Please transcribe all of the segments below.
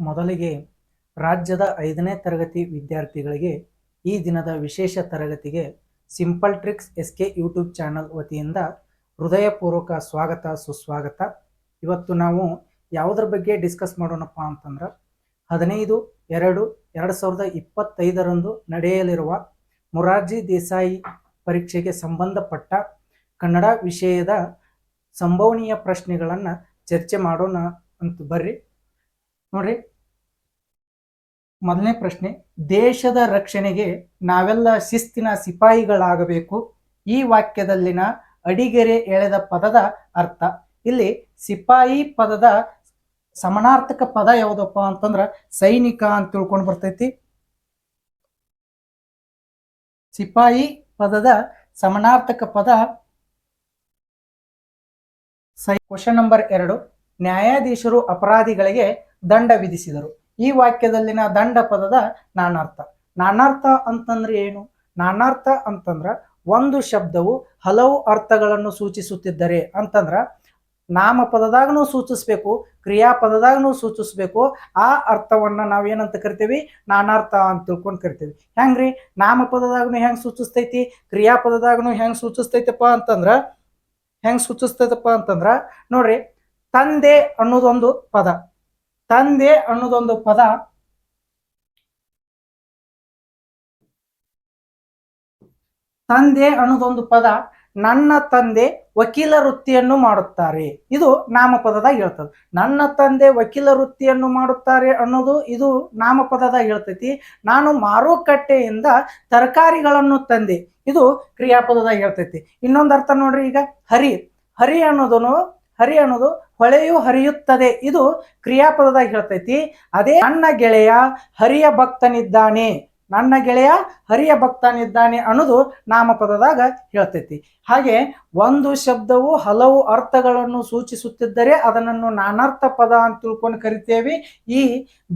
ಮೊದಲಿಗೆ ರಾಜ್ಯದ ಐದನೇ ತರಗತಿ ವಿದ್ಯಾರ್ಥಿಗಳಿಗೆ ಈ ದಿನದ ವಿಶೇಷ ತರಗತಿಗೆ simple tricks S K YouTube channel ವತಿಯಿಂದ ಹೃದಯಪೂರ್ವಕ ಸ್ವಾಗತ, ಸುಸ್ವಾಗತ. ಇವತ್ತು ನಾವು ಯಾವುದ್ರ ಬಗ್ಗೆ ಡಿಸ್ಕಸ್ ಮಾಡೋಣಪ್ಪ ಅಂತಂದ್ರೆ, ಹದಿನೈದು, ಎರಡು ಎರಡು ಸಾವಿರದ ಇಪ್ಪತ್ತೈದರಂದು ನಡೆಯಲಿರುವ ಮೊರಾರ್ಜಿ ದೇಸಾಯಿ ಪರೀಕ್ಷೆಗೆ ಸಂಬಂಧಪಟ್ಟ ಕನ್ನಡ ವಿಷಯದ ಸಂಭವನೀಯ ಪ್ರಶ್ನೆಗಳನ್ನು ಚರ್ಚೆ ಮಾಡೋಣ ಅಂತ. ಬರ್ರಿ. ನೋಡ್ರಿ. ಮೊದಲನೇ ಪ್ರಶ್ನೆ, ದೇಶದ ರಕ್ಷಣೆಗೆ ನಾವೆಲ್ಲ ಶಿಸ್ತಿನ ಸಿಪಾಯಿಗಳಾಗಬೇಕು. ಈ ವಾಕ್ಯದಲ್ಲಿನ ಅಡಿಗೆರೆ ಎಳೆದ ಪದದ ಅರ್ಥ. ಇಲ್ಲಿ ಸಿಪಾಯಿ ಪದದ ಸಮಾನಾರ್ಥಕ ಪದ ಯಾವುದಪ್ಪ ಅಂತಂದ್ರ ಸೈನಿಕ ಅಂತ ತಿಳ್ಕೊಂಡು ಬರ್ತೈತಿ. ಸಿಪಾಯಿ ಪದದ ಸಮಾನಾರ್ಥಕ ಪದ ಸೈ ಕ್ವಶನ್ ನಂಬರ್ ಎರಡು. ನ್ಯಾಯಾಧೀಶರು ಅಪರಾಧಿಗಳಿಗೆ ದಂಡ ವಿಧಿಸಿದರು. ಈ ವಾಕ್ಯದಲ್ಲಿನ ದಂಡ ಪದದ ನಾನಾರ್ಥ. ನಾನಾರ್ಥ ಅಂತಂದ್ರೆ ಏನು? ನಾನಾರ್ಥ ಅಂತಂದ್ರೆ ಒಂದು ಶಬ್ದವು ಹಲವು ಅರ್ಥಗಳನ್ನು ಸೂಚಿಸುತ್ತಿದ್ದರೆ ಅಂತಂದ್ರೆ ನಾಮಪದದಾಗನೂ ಸೂಚಿಸ್ಬೇಕು, ಕ್ರಿಯಾಪದದಾಗನೂ ಸೂಚಿಸ್ಬೇಕು, ಆ ಅರ್ಥವನ್ನ ನಾವೇನಂತ ಕರಿತೀವಿ? ನಾನಾರ್ಥ ಅಂತ ತಿಳ್ಕೊಂಡು ಕರಿತೀವಿ. ಹೆಂಗ್ರಿ? ನಾಮಪದದಾಗನು ಹೆಂಗ್ ಸೂಚಿಸ್ತೈತಿ? ಕ್ರಿಯಾಪದದಾಗನು ಹೆಂಗ್ ಸೂಚಿಸ್ತೈತಪ್ಪ ಅಂತಂದ್ರ, ಹೆಂಗ್ ಸೂಚಿಸ್ತೈತಪ್ಪ ಅಂತಂದ್ರ, ನೋಡ್ರಿ, ತಂದೆ ಅನ್ನೋದೊಂದು ಪದ. ತಂದೆ ಅನ್ನೋದೊಂದು ಪದ. ತಂದೆ ಅನ್ನೋದೊಂದು ಪದ ನನ್ನ ತಂದೆ ವಕೀಲ ವೃತ್ತಿಯನ್ನು ಮಾಡುತ್ತಾರೆ. ಇದು ನಾಮಪದದಾಗ ಹೇಳ್ತದೆ. ನನ್ನ ತಂದೆ ವಕೀಲ ವೃತ್ತಿಯನ್ನು ಮಾಡುತ್ತಾರೆ ಅನ್ನೋದು ಇದು ನಾಮಪದದಾಗ ಹೇಳ್ತೈತಿ. ನಾನು ಮಾರುಕಟ್ಟೆಯಿಂದ ತರಕಾರಿಗಳನ್ನು ತಂದೆ. ಇದು ಕ್ರಿಯಾಪದದಾಗ ಹೇಳ್ತೈತಿ. ಇನ್ನೊಂದು ಅರ್ಥ ನೋಡ್ರಿ ಈಗ ಹರಿ. ಹರಿ ಅನ್ನೋದು ಹರಿ ಅನ್ನೋದು ಹೊಳೆಯು ಹರಿಯುತ್ತದೆ. ಇದು ಕ್ರಿಯಾಪದದಾಗ ಹೇಳ್ತೈತಿ. ಅದೇ ನನ್ನ ಗೆಳೆಯ ಹರಿಯ ಭಕ್ತನಿದ್ದಾನೆ. ನನ್ನ ಗೆಳೆಯ ಹರಿಯ ಭಕ್ತನಿದ್ದಾನೆ ಅನ್ನೋದು ನಾಮಪದದಾಗ ಹೇಳ್ತೈತಿ. ಹಾಗೆ ಒಂದು ಶಬ್ದವು ಹಲವು ಅರ್ಥಗಳನ್ನು ಸೂಚಿಸುತ್ತಿದ್ದರೆ ಅದನ್ನು ನಾನಾರ್ಥ ಪದ ಅಂತ ತಿಳ್ಕೊಂಡು ಕರಿತೇವೆ. ಈ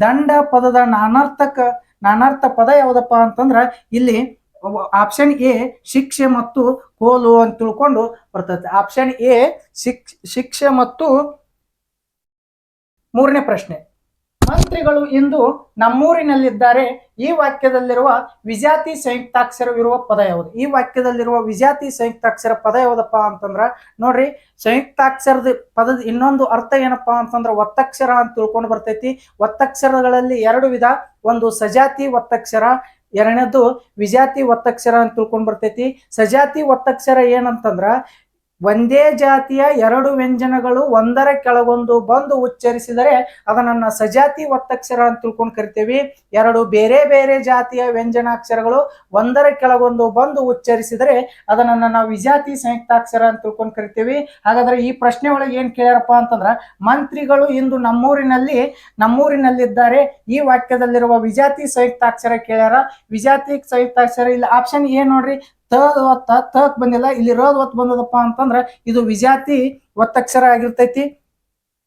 ದಂಡ ಪದದ ನಾನಾರ್ಥಕ ನಾನಾರ್ಥ ಪದ ಯಾವುದಪ್ಪ ಅಂತಂದ್ರ ಇಲ್ಲಿ ಆಪ್ಷನ್ ಎ ಶಿಕ್ಷೆ ಮತ್ತು ಕೋಲು ಅಂತ ತಿಳ್ಕೊಂಡು ಬರ್ತದೆ ಆಪ್ಷನ್ ಎ ಶಿಕ್, ಶಿಕ್ಷೆ ಮತ್ತು ಮೂರನೇ ಪ್ರಶ್ನೆ. ಮಂತ್ರಿಗಳು ಇಂದು ನಮ್ಮೂರಿನಲ್ಲಿದ್ದಾರೆ. ಈ ವಾಕ್ಯದಲ್ಲಿರುವ ವಿಜಾತಿ ಸಂಯುಕ್ತಾಕ್ಷರವಿರುವ ಪದ ಯಾವುದು? ಈ ವಾಕ್ಯದಲ್ಲಿರುವ ವಿಜಾತಿ ಸಂಯುಕ್ತಾಕ್ಷರ ಪದ ಯಾವುದಪ್ಪ ಅಂತಂದ್ರ, ನೋಡ್ರಿ, ಸಂಯುಕ್ತಾಕ್ಷರದ ಪದದ ಇನ್ನೊಂದು ಅರ್ಥ ಏನಪ್ಪಾ ಅಂತಂದ್ರ ಒತ್ತಕ್ಷರ ಅಂತ ತಿಳ್ಕೊಂಡು ಬರ್ತೈತಿ. ಒತ್ತಕ್ಷರಗಳಲ್ಲಿ ಎರಡು ವಿಧ, ಒಂದು ಸಜಾತಿ, ಒತ್ತಕ್ಷರ ಎರಡನೇದು ವಿಜಾತಿ ಒತ್ತಕ್ಷರ ಅಂತ ತಿಳ್ಕೊಂಡ್ ಬರ್ತೈತಿ. ಸಜಾತಿ ಒತ್ತಕ್ಷರ ಏನಂತಂದ್ರ ಒಂದೇ ಜಾತಿಯ ಎರಡು ವ್ಯಂಜನಗಳು ಒಂದರ ಕೆಳಗೊಂದು ಬಂದು ಉಚ್ಚರಿಸಿದರೆ ಅದನ್ನ ಸಜಾತಿ ಒತ್ತಕ್ಷರ ಅಂತ ತಿಳ್ಕೊಂಡು ಕರಿತೇವಿ. ಎರಡು ಬೇರೆ ಬೇರೆ ಜಾತಿಯ ವ್ಯಂಜನಾಕ್ಷರಗಳು ಒಂದರ ಕೆಳಗೊಂದು ಬಂದು ಉಚ್ಚರಿಸಿದರೆ ಅದನ್ನ ನಾವು ವಿಜಾತಿ ಸಂಯುಕ್ತಾಕ್ಷರ ಅಂತ ತಿಳ್ಕೊಂಡು ಕರಿತೇವಿ. ಹಾಗಾದ್ರೆ ಈ ಪ್ರಶ್ನೆ ಒಳಗೆ ಏನ್ ಕೇಳ್ಯಾರಪ್ಪ ಅಂತಂದ್ರ ಮಂತ್ರಿಗಳು ಇಂದು ನಮ್ಮೂರಿನಲ್ಲಿ ನಮ್ಮೂರಿನಲ್ಲಿದ್ದಾರೆ. ಈ ವಾಕ್ಯದಲ್ಲಿರುವ ವಿಜಾತಿ ಸಂಯುಕ್ತಾಕ್ಷರ ಕೇಳ್ಯಾರ. ವಿಜಾತಿ ಸಂಯುಕ್ತಾಕ್ಷರ ಇಲ್ಲಿ ಆಪ್ಷನ್ ಏನ್ ನೋಡ್ರಿ. ತ ಒತ್ತ ತಕ್ ಬಂದಿಲ್ಲ, ಇಲ್ಲಿ ರದ್ ಒತ್ತು ಬಂದದಪ್ಪ ಅಂತಂದ್ರ ಇದು ವಿಜಾತಿ ಒತ್ತಕ್ಷರ ಆಗಿರ್ತೈತಿ.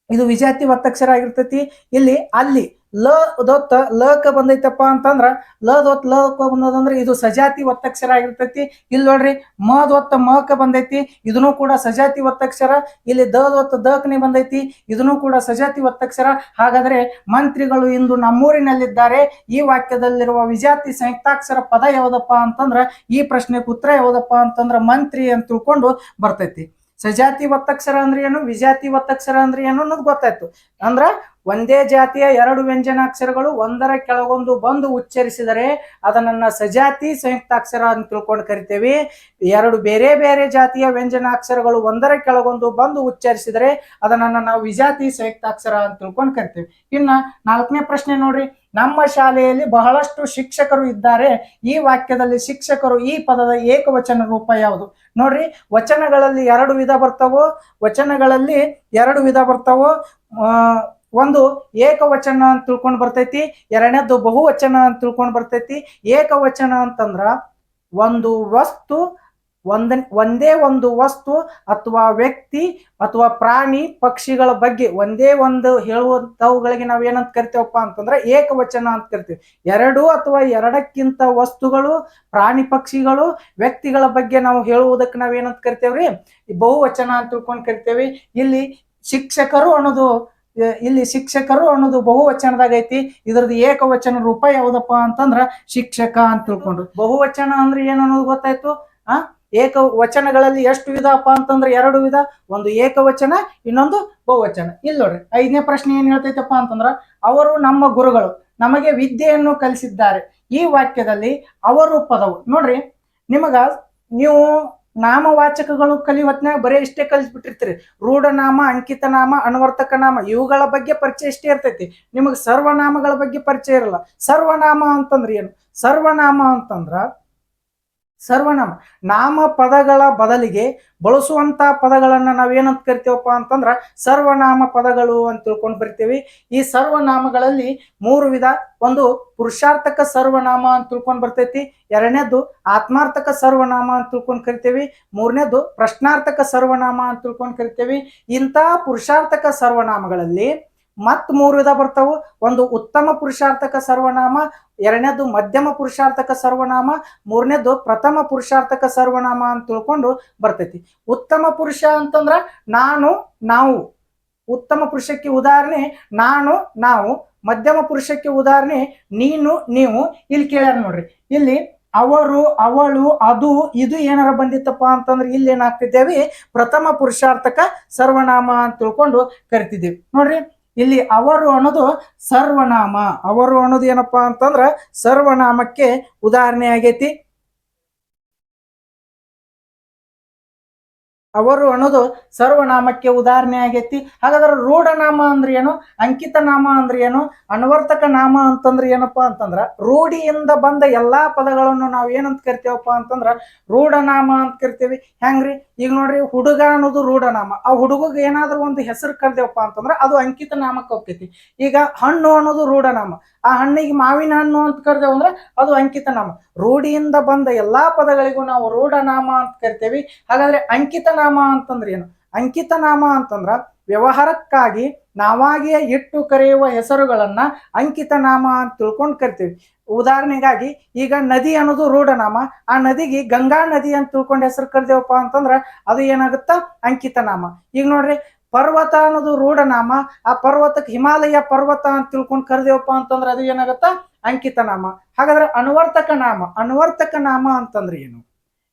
ಇದು ವಿಜಾತಿ ಒತ್ತಕ್ಷರ ಆಗಿರ್ತೈತಿ. ಇಲ್ಲಿ ಅಲ್ಲಿ ಲ ದೊತ್ತ ಲಕ ಬಂದೈತಪ್ಪ ಅಂತಂದ್ರ, ಲ ದೊತ್ ಲಕ ಬಂದದಂದ್ರ ಇದು ಸಜಾತಿ ಒತ್ತಕ್ಷರ ಆಗಿರ್ತೈತಿ. ಇಲ್ಲಿ ನೋಡ್ರಿ, ಮ ದೊತ್ತ ಮಕ ಬಂದೈತಿ, ಇದನ್ನು ಕೂಡ ಸಜಾತಿ ಒತ್ತಕ್ಷರ. ಇಲ್ಲಿ ದ ದೊತ್ತ ದಕ್ನೆ ಬಂದೈತಿ, ಇದನ್ನು ಕೂಡ ಸಜಾತಿ ಒತ್ತಕ್ಷರ. ಹಾಗಾದ್ರೆ ಮಂತ್ರಿಗಳು ಇಂದು ನಮ್ಮೂರಿನಲ್ಲಿದ್ದಾರೆ. ಈ ವಾಕ್ಯದಲ್ಲಿರುವ ವಿಜಾತಿ ಸಂಯುಕ್ತಾಕ್ಷರ ಪದ ಯಾವುದಪ್ಪ ಅಂತಂದ್ರ, ಈ ಪ್ರಶ್ನೆಗೆ ಉತ್ತರ ಯಾವುದಪ್ಪ ಅಂತಂದ್ರ ಮಂತ್ರಿ ಅಂತ ತಿಳ್ಕೊಂಡು ಬರ್ತೈತಿ. ಸಜಾತಿ ಒತ್ತಕ್ಷರ ಅಂದ್ರೆ ಏನು, ವಿಜಾತಿ ಒತ್ತಕ್ಷರ ಅಂದ್ರೆ ಏನು ಅನ್ನೋದು ಗೊತ್ತಾಯ್ತು. ಅಂದ್ರ ಒಂದೇ ಜಾತಿಯ ಎರಡು ವ್ಯಂಜನಾಕ್ಷರಗಳು ಒಂದರ ಕೆಳಗೊಂದು ಬಂದು ಉಚ್ಚರಿಸಿದರೆ ಅದನ್ನ ಸಜಾತಿ ಸಂಯುಕ್ತಾಕ್ಷರ ಅಂತ ತಿಳ್ಕೊಂಡು ಕರಿತೇವೆ. ಎರಡು ಬೇರೆ ಬೇರೆ ಜಾತಿಯ ವ್ಯಂಜನಾಕ್ಷರಗಳು ಒಂದರ ಕೆಳಗೊಂದು ಬಂದು ಉಚ್ಚರಿಸಿದರೆ ಅದನ್ನ ನಾವು ವಿಜಾತಿ ಸಂಯುಕ್ತಾಕ್ಷರ ಅಂತ ತಿಳ್ಕೊಂಡು ಕರಿತೇವೆ. ಇನ್ನ ನಾಲ್ಕನೇ ಪ್ರಶ್ನೆ ನೋಡ್ರಿ. ನಮ್ಮ ಶಾಲೆಯಲ್ಲಿ ಬಹಳಷ್ಟು ಶಿಕ್ಷಕರು ಇದ್ದಾರೆ. ಈ ವಾಕ್ಯದಲ್ಲಿ ಶಿಕ್ಷಕರು ಈ ಪದದ ಏಕವಚನ ರೂಪ ಯಾವುದು? ನೋಡ್ರಿ, ವಚನಗಳಲ್ಲಿ ಎರಡು ವಿಧ ಬರ್ತಾವೋ? ವಚನಗಳಲ್ಲಿ ಎರಡು ವಿಧ ಬರ್ತಾವೋ? ಒಂದು ಏಕವಚನ ಅಂತ ತಿಳ್ಕೊಂಡು ಬರ್ತೈತಿ, ಎರಡನೇದ್ದು ಬಹುವಚನ ಅಂತ ತಿಳ್ಕೊಂಡು ಬರ್ತೈತಿ. ಏಕವಚನ ಅಂತಂದ್ರ ಒಂದು ವಸ್ತು, ಒಂದ ಒಂದೇ ಒಂದು ವಸ್ತು ಅಥವಾ ವ್ಯಕ್ತಿ ಅಥವಾ ಪ್ರಾಣಿ, ಪಕ್ಷಿಗಳ ಬಗ್ಗೆ ಒಂದೇ ಒಂದು ಹೇಳುವಂಥವುಗಳಿಗೆ ನಾವು ಏನಂತ ಕರಿತೇವಪ್ಪ ಅಂತಂದ್ರೆ ಏಕವಚನ ಅಂತ ಕರಿತೀವಿ. ಎರಡು ಅಥವಾ ಎರಡಕ್ಕಿಂತ ವಸ್ತುಗಳು, ಪ್ರಾಣಿ ಪಕ್ಷಿಗಳು, ವ್ಯಕ್ತಿಗಳ ಬಗ್ಗೆ ನಾವು ಹೇಳುವುದಕ್ಕೆ ನಾವು ಏನಂತ ಕರಿತೇವ್ರಿ? ಬಹುವಚನ ಅಂತ ತಿಳ್ಕೊಂಡು ಕರಿತೇವಿ. ಇಲ್ಲಿ ಶಿಕ್ಷಕರು ಅನ್ನೋದು ಇಲ್ಲಿ ಶಿಕ್ಷಕರು ಅನ್ನೋದು ಬಹುವಚನದಾಗ ಐತಿ. ಇದ್ರದ್ದು ಏಕವಚನ ರೂಪ ಯಾವ್ದಪ್ಪ ಅಂತಂದ್ರ ಶಿಕ್ಷಕ ಅಂತ ತಿಳ್ಕೊಂಡು ಬಹುವಚನ ಅಂದ್ರೆ ಏನು ಅನ್ನೋದು ಗೊತ್ತಾಯ್ತು? ಆ ಏಕ ವಚನಗಳಲ್ಲಿ ಎಷ್ಟು ವಿಧಪ್ಪ ಅಂತಂದ್ರೆ ಎರಡು ವಿಧ. ಒಂದು ಏಕವಚನ, ಇನ್ನೊಂದು ಬಹುವಚನ. ಇಲ್ಲಿ ನೋಡ್ರಿ, ಐದನೇ ಪ್ರಶ್ನೆ ಏನ್ ಹೇಳ್ತೈತಪ್ಪ ಅಂತಂದ್ರ, ಅವರು ನಮ್ಮ ಗುರುಗಳು ನಮಗೆ ವಿದ್ಯೆಯನ್ನು ಕಲಿಸಿದ್ದಾರೆ. ಈ ವಾಕ್ಯದಲ್ಲಿ ಅವರು ಪದವು. ನೋಡ್ರಿ, ನಿಮಗ ನೀವು ನಾಮವಾಚಕಗಳು ಕಲಿಯುವತ್ನಾಗ ಬರೀ ಇಷ್ಟೇ ಕಲಿಸ್ಬಿಟ್ಟಿರ್ತೀರಿ. ರೂಢನಾಮ ಅಂಕಿತ ನಾಮ ಅನ್ವರ್ತಕ ನಾಮ ಇವುಗಳ ಬಗ್ಗೆ ಪರಿಚಯ ಇಷ್ಟೇ ಇರ್ತೈತಿ. ನಿಮಗೆ ಸರ್ವನಾಮಗಳ ಬಗ್ಗೆ ಪರಿಚಯ ಇರಲ್ಲ. ಸರ್ವನಾಮ ಅಂತಂದ್ರೆ ಏನು? ಸರ್ವನಾಮ ಅಂತಂದ್ರ ಸರ್ವನಾಮ ನಾಮ ಪದಗಳ ಬದಲಿಗೆ ಬಳಸುವಂತ ಪದಗಳನ್ನ ನಾವೇನಂತ ಕರಿತೀವಪ್ಪ ಅಂತಂದ್ರ ಸರ್ವನಾಮ ಪದಗಳು ಅಂತ ತಿಳ್ಕೊಂಡು ಬರ್ತೀವಿ. ಈ ಸರ್ವನಾಮಗಳಲ್ಲಿ ಮೂರು ವಿಧ. ಒಂದು ಪುರುಷಾರ್ಥಕ ಸರ್ವನಾಮ ಅಂತ ತಿಳ್ಕೊಂಡು ಬರ್ತೈತಿ. ಎರಡನೇದು ಆತ್ಮಾರ್ಥಕ ಸರ್ವನಾಮ ಅಂತ ತಿಳ್ಕೊಂಡು ಕರಿತೀವಿ. ಮೂರನೇದು ಪ್ರಶ್ನಾರ್ಥಕ ಸರ್ವನಾಮ ಅಂತ ತಿಳ್ಕೊಂಡು ಕರಿತೀವಿ. ಇಂಥ ಪುರುಷಾರ್ಥಕ ಸರ್ವನಾಮಗಳಲ್ಲಿ ಮತ್ ಮೂರು ವಿಧ ಬರ್ತಾವು. ಒಂದು ಉತ್ತಮ ಪುರುಷಾರ್ಥಕ ಸರ್ವನಾಮ, ಎರಡನೇದು ಮಧ್ಯಮ ಪುರುಷಾರ್ಥಕ ಸರ್ವನಾಮ, ಮೂರನೇದು ಪ್ರಥಮ ಪುರುಷಾರ್ಥಕ ಸರ್ವನಾಮ ಅಂತ ತಿಳ್ಕೊಂಡು ಬರ್ತೈತಿ. ಉತ್ತಮ ಪುರುಷ ಅಂತಂದ್ರ ನಾನು, ನಾವು. ಉತ್ತಮ ಪುರುಷಕ್ಕೆ ಉದಾಹರಣೆ, ನಾನು, ನಾವು. ಮಧ್ಯಮ ಪುರುಷಕ್ಕೆ ಉದಾಹರಣೆ, ನೀನು, ನೀವು. ಇಲ್ಲಿ ಕೇಳ್ಯಾರ ನೋಡ್ರಿ. ಇಲ್ಲಿ ಅವರು, ಅವಳು, ಅದು, ಇದು ಏನಾರ ಬಂದಿತ್ತಪ್ಪ ಅಂತಂದ್ರೆ ಇಲ್ಲಿ ಏನಾಗ್ತಿದ್ದೇವೆ ಪ್ರಥಮ ಪುರುಷಾರ್ಥಕ ಸರ್ವನಾಮ ಅಂತ ತಿಳ್ಕೊಂಡು ಕರಿತಿದ್ದೀವಿ. ನೋಡ್ರಿ. ಇಲ್ಲಿ ಅವರು ಅನ್ನೋದು ಸರ್ವನಾಮ. ಅವರು ಅನ್ನೋದು ಏನಪ್ಪಾ ಅಂತಂದ್ರ ಸರ್ವನಾಮಕ್ಕೆ ಉದಾಹರಣೆ ಆಗೈತಿ. ಅವರು ಅನ್ನೋದು ಸರ್ವನಾಮಕ್ಕೆ ಉದಾಹರಣೆ ಆಗೈತಿ. ಹಾಗಾದ್ರೆ ರೂಢನಾಮ ಅಂದ್ರೆ ಏನು? ಅಂಕಿತ ನಾಮ ಅಂದ್ರೆ ಏನು? ಅನ್ವರ್ತಕ ನಾಮ ಅಂತಂದ್ರೆ ಏನಪ್ಪಾ ಅಂತಂದ್ರ ರೂಢಿಯಿಂದ ಬಂದ ಎಲ್ಲಾ ಪದಗಳನ್ನು ನಾವು ಏನಂತ ಕರಿತೇವಪ್ಪ ಅಂತಂದ್ರ ರೂಢನಾಮ ಅಂತ ಕರಿತೇವಿ. ಹೆಂಗ್ರಿ? ಈಗ ನೋಡ್ರಿ ಹುಡುಗ ಅನ್ನೋದು ರೂಢನಾಮ. ಆ ಹುಡುಗಗೆ ಏನಾದ್ರೂ ಒಂದು ಹೆಸರು ಕರೆದೇವಪ್ಪ ಅಂತಂದ್ರ ಅದು ಅಂಕಿತ ನಾಮಕ್ಕೆ ಹೋಗ್ತೈತಿ. ಈಗ ಹಣ್ಣು ಅನ್ನೋದು ರೂಢನಾಮ. ಆ ಹಣ್ಣಿಗೆ ಮಾವಿನ ಹಣ್ಣು ಅಂತ ಕರೆದೇವು ಅಂದ್ರೆ ಅದು ಅಂಕಿತ ನಾಮ. ರೂಢಿಯಿಂದ ಬಂದ ಎಲ್ಲಾ ಪದಗಳಿಗೂ ನಾವು ರೂಢನಾಮ ಅಂತ ಕರಿತೇವಿ. ಹಾಗಾದ್ರೆ ಅಂಕಿತ ನಾಮ ಅಂತಂದ್ರೆ ಏನು? ಅಂಕಿತ ನಾಮ ಅಂತಂದ್ರ ವ್ಯವಹಾರಕ್ಕಾಗಿ ನಾವಾಗಿಯೇ ಇಟ್ಟು ಕರೆಯುವ ಹೆಸರುಗಳನ್ನ ಅಂಕಿತ ನಾಮ ಅಂತ ತಿಳ್ಕೊಂಡು ಕರಿತೀವಿ. ಉದಾಹರಣೆಗಾಗಿ ಈಗ ನದಿ ಅನ್ನೋದು ರೂಢನಾಮ ಆ ನದಿಗೆ ಗಂಗಾ ನದಿ ಅಂತ ತಿಳ್ಕೊಂಡು ಹೆಸರು ಕರೆದೇವಪ್ಪ ಅಂತಂದ್ರೆ ಅದು ಏನಾಗುತ್ತಾ? ಅಂಕಿತ ನಾಮ. ಈಗ ನೋಡ್ರಿ ಪರ್ವತ ಅನ್ನೋದು ರೂಢನಾಮ, ಆ ಪರ್ವತಕ್ಕೆ ಹಿಮಾಲಯ ಪರ್ವತ ಅಂತ ತಿಳ್ಕೊಂಡು ಕರೆದೇವಪ್ಪ ಅಂತಂದ್ರೆ ಅದು ಏನಾಗತ್ತ? ಅಂಕಿತ ನಾಮ. ಹಾಗಾದ್ರೆ ಅನುವರ್ತಕ ನಾಮ. ಅನುವರ್ತಕ ನಾಮ ಅಂತಂದ್ರೆ ಏನು?